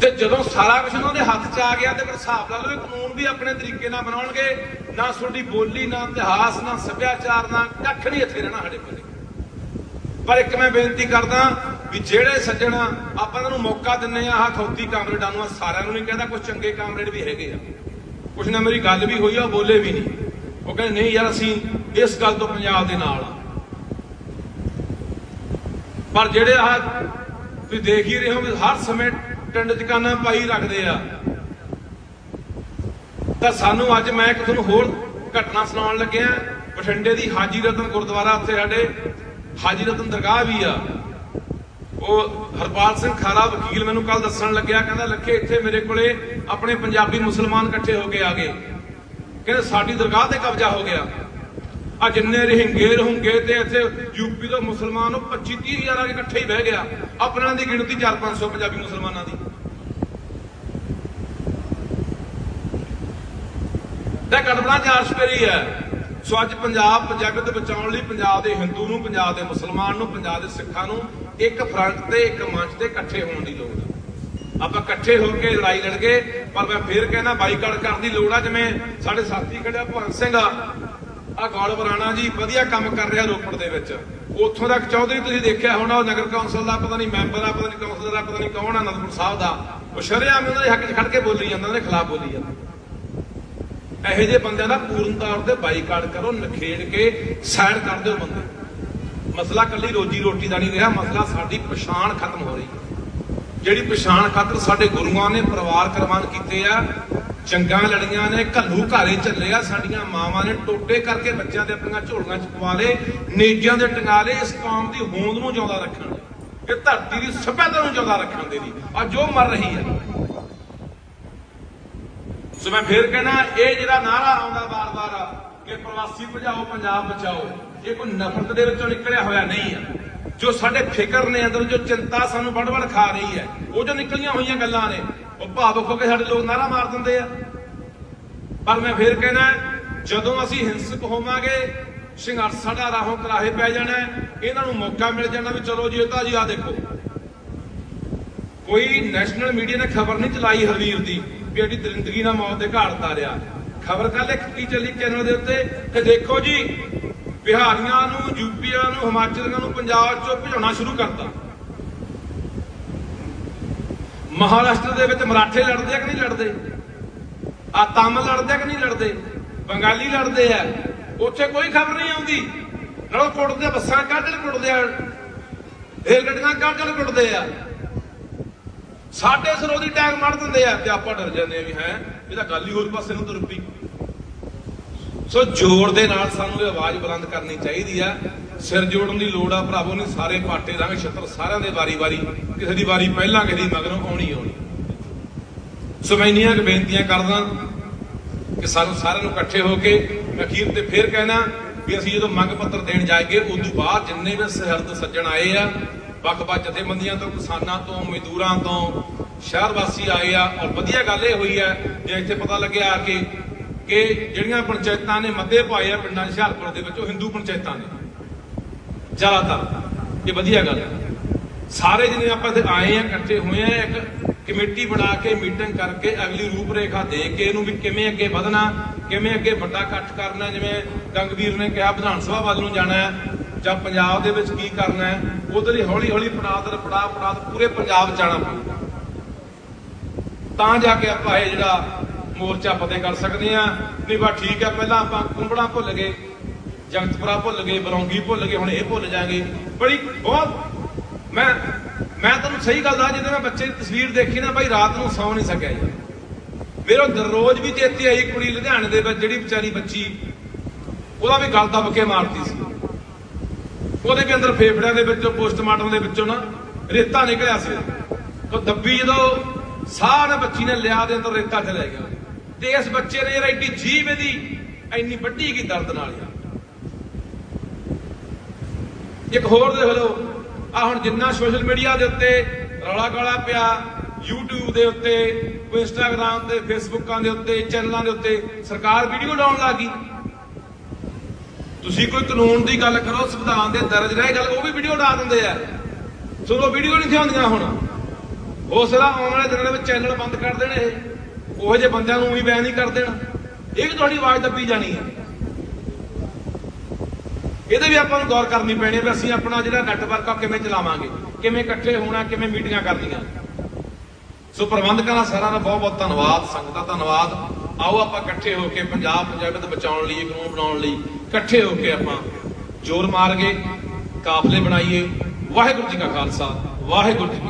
ਤੇ ਜਦੋਂ ਸਾਰਾ ਕੁਝ ਉਹਨਾਂ ਦੇ ਹੱਥ 'ਚ ਆ ਗਿਆ ਤੇ ਫਿਰ ਹਿਸਾਬ ਲਾ ਲਓ ਕਾਨੂੰਨ ਵੀ ਆਪਣੇ ਤਰੀਕੇ ਨਾਲ ਬਣਾਉਣਗੇ, ਨਾ ਤੁਹਾਡੀ ਬੋਲੀ, ਨਾ ਇਤਿਹਾਸ, ਨਾ ਸੱਭਿਆਚਾਰ, ਨਾ ਕੱਖ ਨਹੀਂ ਇੱਥੇ ਰਹਿਣਾ ਸਾਡੇ ਕੋਲ। ਪਰ ਇੱਕ ਮੈਂ ਬੇਨਤੀ ਕਰਦਾ ਵੀ ਜਿਹੜੇ ਸੱਜਣ ਆਪਾਂ ਇਹਨਾਂ ਨੂੰ ਮੌਕਾ ਦਿੰਨੇ ਆ, ਆਹ ਕਾਮਰੇਡਾਂ ਨੂੰ, ਆਹ ਸਾਰਿਆਂ ਨੂੰ ਨਹੀਂ ਕਹਿੰਦਾ ਕੁਝ ਚੰਗੇ ਕਾਮਰੇਡ ਵੀ ਹੈਗੇ ਆ। ਕੁਝ ਨਾ ਮੇਰੀ ਗੱਲ ਵੀ ਹੋਈ ਆ, ਉਹ ਬੋਲੇ ਵੀ ਨਹੀਂ। ਉਹ ਕਹਿੰਦੇ, ਨਹੀਂ ਯਾਰ, ਅਸੀਂ ਇਸ ਗੱਲ ਤੋਂ ਪੰਜਾਬ ਦੇ ਨਾਲ ਆ। ਪਰ ਜਿਹੜੇ ਆ ਤੁਸੀਂ ਦੇਖ ਹੀ ਰਹੇ ਹੋ ਵੀ ਹਰ ਸਮੇਂ ਟਿੰਡ ਚਕਾਨਾ ਪਾਈ ਰੱਖਦੇ ਆ। ਤਾਂ ਸਾਨੂੰ ਅੱਜ ਮੈਂ ਇੱਕ ਤੁਹਾਨੂੰ ਹੋਰ ਘਟਨਾ ਸੁਣਾਉਣ ਲੱਗਿਆ। ਬਠਿੰਡੇ ਦੀ ਹਾਜੀ ਰਤਨ ਗੁਰਦੁਆਰਾ ਉੱਥੇ ਸਾਡੇ ਹਾਜੀ ਰਤਨ ਦਰਗਾਹ ਵੀ ਆ। ਉਹ ਹਰਪਾਲ ਸਿੰਘ ਖਾਰਾ ਵਕੀਲ ਮੈਨੂੰ ਕੱਲ ਦੱਸਣ ਲੱਗਿਆ, ਕਹਿੰਦਾ, ਲੱਖੇ, ਇੱਥੇ ਮੇਰੇ ਕੋਲੇ ਆਪਣੇ ਪੰਜਾਬੀ ਮੁਸਲਮਾਨ ਇਕੱਠੇ ਹੋ ਕੇ ਆ ਗਏ। ਕਹਿੰਦੇ, ਸਾਡੀ ਦਰਗਾਹ ਤੇ ਕਬਜ਼ਾ ਹੋ ਗਿਆ। ਆ ਜਿੰਨੇ ਰਹਿੰਗੇ ਰਹੂੰਗੇ ਤੇ ਇੱਥੇ ਯੂਪੀ ਤੋਂ ਮੁਸਲਮਾਨ ਉਹ 25 30 ਹਜ਼ਾਰ ਆ ਕੇ ਇਕੱਠੇ ਹੀ ਬਹਿ ਗਿਆ। ਆਪਣਾ ਦੀ ਗਿਣਤੀ 4 500 ਪੰਜਾਬੀ ਮੁਸਲਮਾਨਾਂ ਦੀ। ਤੇ ਕਦਮਣਾ ਚਾਰ ਸਪੇਰੀ ਹੈ। ਸੋ ਅੱਜ ਪੰਜਾਬ ਪੰਜਾਬੀਅਤ ਬਚਾਉਣ ਲਈ ਪੰਜਾਬ ਦੇ ਹਿੰਦੂ ਨੂੰ, ਪੰਜਾਬ ਦੇ ਮੁਸਲਮਾਨ ਨੂੰ, ਪੰਜਾਬ ਦੇ ਸਿੱਖਾਂ ਨੂੰ ਇੱਕ ਫਰੰਟ ਤੇ, ਇੱਕ ਮੰਚ ਤੇ ਇਕੱਠੇ ਹੋਣ ਦੀ ਲੋੜ ਹੈ। ਆਪਾਂ ਇਕੱਠੇ ਹੋ ਕੇ ਲੜਾਈ ਲੜ ਪਰ ਮੈਂ ਫੇਰ ਕਹਿੰਦਾ ਬਾਈਕਾਟ ਕਰਨ ਦੀ ਲੋੜ ਆ, ਜਿਵੇਂ ਸਾਡੇ ਸਾਥੀ ਖੜਿਆ ਭਗਤ ਸਿੰਘ ਆ। ਆ ਗੌਰਵ ਰਾਣਾ ਜੀ ਵਧੀਆ ਕੰਮ ਕਰ ਰਿਹਾ ਰੋਪੜ ਦੇ ਵਿੱਚ। ਉੱਥੋਂ ਦਾ ਚੌਧਰੀ ਤੁਸੀਂ ਦੇਖਿਆ ਹੋਣਾ, ਉਹ ਨਗਰ ਕੌਂਸਲ ਦਾ, ਪਤਾ ਨਹੀਂ ਮੈਂਬਰ ਆ, ਪਤਾ ਨਹੀਂ ਕੌਂਸਲਰ ਆ, ਪਤਾ ਨਹੀਂ ਕੌਣ ਆ ਅਨੰਦਪੁਰ ਸਾਹਿਬ ਦਾ। ਉਹ ਸ਼ਰੇਆਮ ਉਹਨਾਂ ਦੇ ਹੱਕ 'ਚ ਖੜ ਕੇ ਬੋਲੀ ਜਾਂਦਾ ਉਹਦੇ ਖਿਲਾਫ ਬੋਲੀ ਜਾਂਦਾ। ਇਹੋ ਜਿਹੇ ਬੰਦਿਆਂ ਦਾ ਪੂਰਨ ਤੌਰ ਤੇ ਬਾਈਕਾਟ ਕਰੋ, ਨਖੇੜ ਕੇ ਸਾਈਡ ਕਰ ਦਿਓ ਬੰਦੇ। ਮਸਲਾ ਕੱਲੀ ਰੋਜੀ ਰੋਟੀ ਦਾ ਨਹੀਂ ਰਿਹਾ, ਮਸਲਾ ਸਾਡੀ ਪਛਾਣ ਖਤਮ ਹੋ ਰਹੀ ਜਿਹੜੀ ਪਛਾਣ ਖਾਤਰ ਸਾਡੇ ਗੁਰੂਆਂ ਨੇ ਪਰਿਵਾਰ ਕੁਰਬਾਨ ਕੀਤੇ ਆ, ਜੰਗਾਂ ਲੜੀਆਂ ਨੇ, ਘੱਲੂ ਘਾਰੇ ਚੱਲੇ ਆ, ਸਾਡੀਆਂ ਮਾਵਾਂ ਨੇ ਟੋਟੇ ਕਰਕੇ ਬੱਚਿਆਂ ਦੇ ਆਪਣੀਆਂ ਝੋਲੀਆਂ ਚ ਪਵਾ ਲੇ ਨੇਜਿਆਂ ਦੇ ਟੰਗਾ ਲੇ ਇਸ ਕੌਮ ਦੀ ਹੋਂਦ ਨੂੰ ਜਿਉਂਦਾ ਰੱਖਣ ਲਈ ਇਹ ਧਰਤੀ ਦੀ ਸਭਿਅਤਾ ਨੂੰ ਜਿਉਂਦਾ ਰੱਖਣ ਦੇ ਲਈ। ਆ ਜੋ ਮਰ ਰਹੀ ਹੈ। ਸੋ ਮੈਂ ਫੇਰ ਕਹਿਣਾ ਇਹ ਜਿਹੜਾ ਨਾਰਾ ਆਉਂਦਾ ਵਾਰ-ਵਾਰ ਕਿ ਪ੍ਰਵਾਸੀ ਭਜਾਓ, ਪੰਜਾਬ ਬਚਾਓ, ਇਹ ਕੋਈ ਨਫ਼ਰਤ ਦੇ ਵਿੱਚੋਂ ਨਿਕਲਿਆ ਹੋਇਆ ਨਹੀਂ ਹੈ ਜੋ ਸਾਡੇ ਫਿਕਰ ਨੇ ਅੰਦਰ, ਜੋ ਚਿੰਤਾ ਸਾਨੂੰ ਵੜ-ਵੜ ਖਾ ਰਹੀ ਹੈ, ਉਹ ਜੋ ਨਿਕਲੀਆਂ ਹੋਈਆਂ ਗੱਲਾਂ ਨੇ, ਉਹ ਭਾਵੁਕ ਹੋ ਕੇ ਸਾਡੇ ਲੋਕ ਨਾਰਾ ਮਾਰ ਦਿੰਦੇ ਆ। ਪਰ ਮੈਂ ਫੇਰ ਕਹਿਣਾ ਜਦੋਂ ਅਸੀਂ ਹਿੰਸਕ ਹੋਵਾਂਗੇ, ਸੰਘਰਸ਼ ਸਾਡਾ ਰਾਹੋਂ ਕਰਾਹੇ ਪੈ ਜਾਣਾ, ਇਹਨਾਂ ਨੂੰ ਮੌਕਾ ਮਿਲ ਜਾਣਾ ਵੀ ਚਲੋ ਜੀ, ਇਹ ਤਾਂ ਜੀ ਆ ਦੇਖੋ। ਕੋਈ ਨੈਸ਼ਨਲ ਮੀਡੀਆ ਨੇ ਖਬਰ ਨਹੀਂ ਚਲਾਈ ਹਰਵੀਰ ਦੀ। ਵੀ ਇਹਦੀ ਦਰਿੰਦਗੀ ਨਾਲ ਮੌਤ ਦੇ ਘਾਟ ਤਾਰਿਆ ਖਬਰ ਕੱਲ ਇੱਕ ਕੀ ਚੱਲੀ ਚੈਨਲ ਦੇ ਉੱਤੇ ਕਿ ਦੇਖੋ ਜੀ, ਬਿਹਾਰੀਆਂ ਨੂੰ ਯੂਪੀਆਂ ਨੂੰ ਹਿਮਾਚਲੀਆਂ ਨੂੰ, ਪੰਜਾਬ ਚੋਂ ਭਜਾਉਣਾ ਸ਼ੁਰੂ ਕਰਤਾ। ਮਹਾਰਾਸ਼ਟਰ ਦੇ ਵਿੱਚ ਮਰਾਠੇ ਲੜਦੇ ਆ ਕਿ ਨਹੀਂ ਲੜਦੇ? ਆ ਤਮਿਲ ਲੜਦੇ ਆ ਕਿ ਨਹੀਂ ਲੜਦੇ? ਬੰਗਾਲੀ ਲੜਦੇ ਆ। ਉੱਥੇ ਕੋਈ ਖਬਰ ਨਹੀਂ ਆਉਂਦੀ। ਨਾਲੋਂ ਕੁੱਟਦੇ ਬੱਸਾਂ ਕੱਢ ਕੁੱਟਦੇ ਆ। ਰੇਲ ਗੱਡੀਆਂ ਕੱਢ ਕੱਢ ਕੁੱਟਦੇ ਆ। ਸਾਡੇ ਸਰੋਂ ਦੀ ਟੈਗ ਮਾਰ ਦਿੰਦੇ ਆ ਤੇ ਆਪਾਂ ਡਰ ਜਾਂਦੇ ਆ ਵੀ ਹੈ, ਇਹ ਤਾਂ ਗੱਲ ਹੀ ਹੋਰ ਪਾਸੇ ਨੂੰ ਤੁਰ ਪਈ ਸੋ ਜ਼ੋਰ ਦੇ ਨਾਲ ਸਾਨੂੰ ਇਹ ਆਵਾਜ਼ ਬੁਲੰਦ ਕਰਨੀ ਚਾਹੀਦੀ ਆ। ਸਿਰ ਜੋੜਨ ਦੀ ਲੋੜ ਆ ਭਰਾਵੋ ਨੇ ਸਾਰੇ ਪਾਟੇ ਰੰਗ ਛੱਤਰ ਸਾਰਿਆਂ ਦੇ ਵਾਰੀ-ਵਾਰੀ, ਕਿਸੇ ਦੀ ਵਾਰੀ ਪਹਿਲਾਂ, ਕਿਸੇ ਦੀ ਮਗਰੋਂ ਆਉਣੀ ਆਉਣੀ। ਸੋ ਮੈਂ ਇੰਨੀਆਂ ਬੇਨਤੀਆਂ ਕਰਦਾ ਕਿ ਸਾਨੂੰ ਸਾਰਿਆਂ ਨੂੰ ਇਕੱਠੇ ਹੋ ਕੇ ਅਖੀਰ ਤੇ ਫੇਰ ਕਹਿਣਾ ਵੀ ਅਸੀਂ ਜਦੋਂ ਮੰਗ ਪੱਤਰ ਦੇਣ ਜਾਏਗੇ ਉਸ ਤੋਂ ਬਾਅਦ ਜਿੰਨੇ ਵੀ ਸਹਿਰਦ ਸੱਜਣ ਆਏ ਆ ਵੱਖ-ਵੱਖ ਜਥੇਬੰਦੀਆਂ ਤੋਂ, ਕਿਸਾਨਾਂ ਤੋਂ, ਮਜ਼ਦੂਰਾਂ ਤੋਂ, ਸ਼ਹਿਰ ਵਾਸੀ ਆਏ ਆ ਔਰ ਵਧੀਆ ਗੱਲ ਇਹ ਹੋਈ ਹੈ ਜੇ ਇੱਥੇ ਪਤਾ ਲੱਗਿਆ ਆ ਕੇ, ਕਿ ਜਿਹੜੀਆਂ ਪੰਚਾਇਤਾਂ ਨੇ ਮੱਦੇ ਪਾਏ ਆ ਪਿੰਡਾਂ ਹੁਸ਼ਿਆਰਪੁਰ ਦੇ ਵਿੱਚ ਉਹ ਹਿੰਦੂ ਪੰਚਾਇਤਾਂ ਨੇ, ਜ਼ਿਆਦਾਤਰ, ਇਹ ਵਧੀਆ ਗੱਲ ਹੈ। ਸਾਰੇ ਜਿਹਨੇ ਆਪਾਂ ਇੱਥੇ ਆਏ ਆ, ਇਕੱਠੇ ਹੋਏ ਆ, ਇੱਕ ਕਮੇਟੀ ਬਣਾ ਕੇ ਮੀਟਿੰਗ ਕਰਕੇ ਅਗਲੀ ਰੂਪਰੇਖਾ ਦੇ ਕੇ ਇਹਨੂੰ ਵੀ ਕਿਵੇਂ ਅੱਗੇ ਵਧਣਾ, ਕਿਵੇਂ ਅੱਗੇ ਵੱਡਾ ਇਕੱਠ ਕਰਨਾ, ਜਿਵੇਂ ਗੰਗਵੀਰ ਨੇ ਕਿਹਾ, ਵਿਧਾਨ ਸਭਾ ਵੱਲ ਨੂੰ ਜਾਣਾ ਹੈ ਜਾਂ ਪੰਜਾਬ ਦੇ ਵਿੱਚ ਕੀ ਕਰਨਾ ਹੈ, ਉਧਰ ਹੀ ਹੌਲੀ ਹੌਲੀ ਪੜਾਦਰ ਪੜਾ ਪੜਾਦ ਪੂਰੇ ਪੰਜਾਬ ਜਾਣਾ ਪਊ ਤਾਂ ਜਾ ਕੇ ਆਪਾਂ ਇਹ ਜਿਹੜਾ ਮੋਰਚਾ ਫਤਿਹ ਕਰ ਸਕਦੇ ਆ ਨਹੀਂ ਬਾ ਠੀਕ ਹੈ, ਪਹਿਲਾਂ ਆਪਾਂ ਕੁੰਬੜਾ ਭੁੱਲ ਗਏ, ਜਗਤਪੁਰਾ ਭੁੱਲ ਗਏ, ਬਰੌਂਗੀ ਭੁੱਲ ਗਏ, ਹੁਣ ਇਹ ਭੁੱਲ ਜਾਾਂਗੇ। ਬੜੀ ਬਹੁਤ ਮੈਂ ਮੈਂ ਤੁਹਾਨੂੰ ਸਹੀ ਗੱਲ ਦੱਸਾਂ ਜਦੋਂ ਮੈਂ ਬੱਚੇ ਦੀ ਤਸਵੀਰ ਦੇਖੀ ਨਾ ਭਾਈ ਰਾਤ ਨੂੰ ਸੌਂ ਨਹੀਂ ਸਕਿਆ ਜੀ। ਮੇਰਾ ਦਰਰੋਜ਼ ਵੀ ਚੇਤੇ ਆਈ ਕੁੜੀ ਲੁਧਿਆਣੇ ਦੇ ਵਿੱਚ, ਜਿਹੜੀ ਵਿਚਾਰੀ ਬੱਚੀ, ਉਹਦਾ ਵੀ ਗਲ ਦੱਬ ਕੇ ਮਾਰਤੀ ਸੀ। ਉਹਦੇ ਵੀ ਅੰਦਰ ਫੇਫੜਿਆਂ ਦੇ ਵਿੱਚੋਂ, ਪੋਸਟਮਾਰਟਮ ਦੇ ਵਿੱਚੋਂ ਨਾ ਰੇਤਾ ਨਿਕਲਿਆ ਸੀ। ਤਾਂ ਦੱਬੀ ਜਦੋਂ ਸਾਰਾ ਬੱਚੀ ਨੇ ਲਿਆ ਦੇ ਅੰਦਰ ਰੇਤਾ ਚਲੇ ਗਿਆ। ਤੇ ਇਸ ਬੱਚੇ ਨੇ ਯਾਰ ਐਡੀ ਜੀਭ ਇਹਦੀ ਇੰਨੀ ਵੱਡੀ ਕੀ ਦਰਦ ਨਾਲ ਯਾਰ। ਇੱਕ ਹੋਰ ਦੇਖ ਲਓ ਆ ਹੁਣ ਜਿੰਨਾ ਸੋਸ਼ਲ ਮੀਡੀਆ ਦੇ ਉੱਤੇ ਰੌਲਾ ਗਾਲਾ ਪਿਆ, YouTube ਦੇ ਉੱਤੇ, ਕੋਈ Instagram ਤੇ Facebooਕਾਂ ਦੇ ਉੱਤੇ, ਚੈਨਲਾਂ ਦੇ ਉੱਤੇ, ਸਰਕਾਰ ਵੀਡੀਓ ਡਾਉਣ ਲੱਗ ਗਈ। ਤੁਸੀਂ ਕੋਈ ਕਾਨੂੰਨ ਦੀ ਗੱਲ ਕਰੋ, ਸੰਵਿਧਾਨ ਦੇ ਦਰਜ ਰਹੇ ਗੱਲ, ਉਹ ਵੀ ਵੀਡੀਓ ਡਾ ਦਿੰਦੇ ਆ। ਚਲੋ ਵੀਡੀਓ ਨਹੀਂ ਥਿਆਉਂਦੀਆਂ ਹੁਣ। ਹੌਸਲਾ ਆਉਣ ਵਾਲੇ ਦਿਨਾਂ ਦੇ ਵਿੱਚ ਚੈਨਲ ਬੰਦ ਕਰ ਦੇਣ ਇਹ। ਉਹੋ ਜਿਹੇ ਬੰਦਿਆਂ ਨੂੰ ਵੀ ਬੈਨ ਨਹੀਂ ਕਰ ਦੇਣ। ਇਹ ਵੀ ਤੁਹਾਡੀ ਆਵਾਜ਼ ਦੱਬੀ ਜਾਣੀ ਹੈ ਇਹਦੇ ਵੀ ਆਪਾਂ ਨੂੰ ਗੌਰ ਕਰਨੀ ਪੈਣੀ ਹੈ ਵੀ ਅਸੀਂ ਆਪਣਾ ਜਿਹੜਾ ਨੈਟਵਰਕ ਆ ਕਿਵੇਂ ਚਲਾਵਾਂਗੇ? ਕਿਵੇਂ ਇਕੱਠੇ ਹੋਣਾ, ਕਿਵੇਂ ਮੀਟਿੰਗਾਂ ਕਰਨੀਆਂ? ਸੋ ਪ੍ਰਬੰਧਕਾਂ ਦਾ ਸਾਰਿਆਂ ਦਾ ਬਹੁਤ ਬਹੁਤ ਧੰਨਵਾਦ, ਸੰਗਤ ਦਾ ਧੰਨਵਾਦ। ਆਓ ਆਪਾਂ ਇਕੱਠੇ ਹੋ ਕੇ ਪੰਜਾਬ ਪੰਜਾਬੀਅਤ ਬਚਾਉਣ ਲਈ, ਕਾਨੂੰਨ ਬਣਾਉਣ ਲਈ ਇਕੱਠੇ ਹੋ ਕੇ ਆਪਾਂ ਜ਼ੋਰ ਮਾਰ ਕੇ ਕਾਫਲੇ ਬਣਾਈਏ। ਵਾਹਿਗੁਰੂ ਜੀ ਕਾ ਖਾਲਸਾ, ਵਾਹਿਗੁਰੂ ਜੀ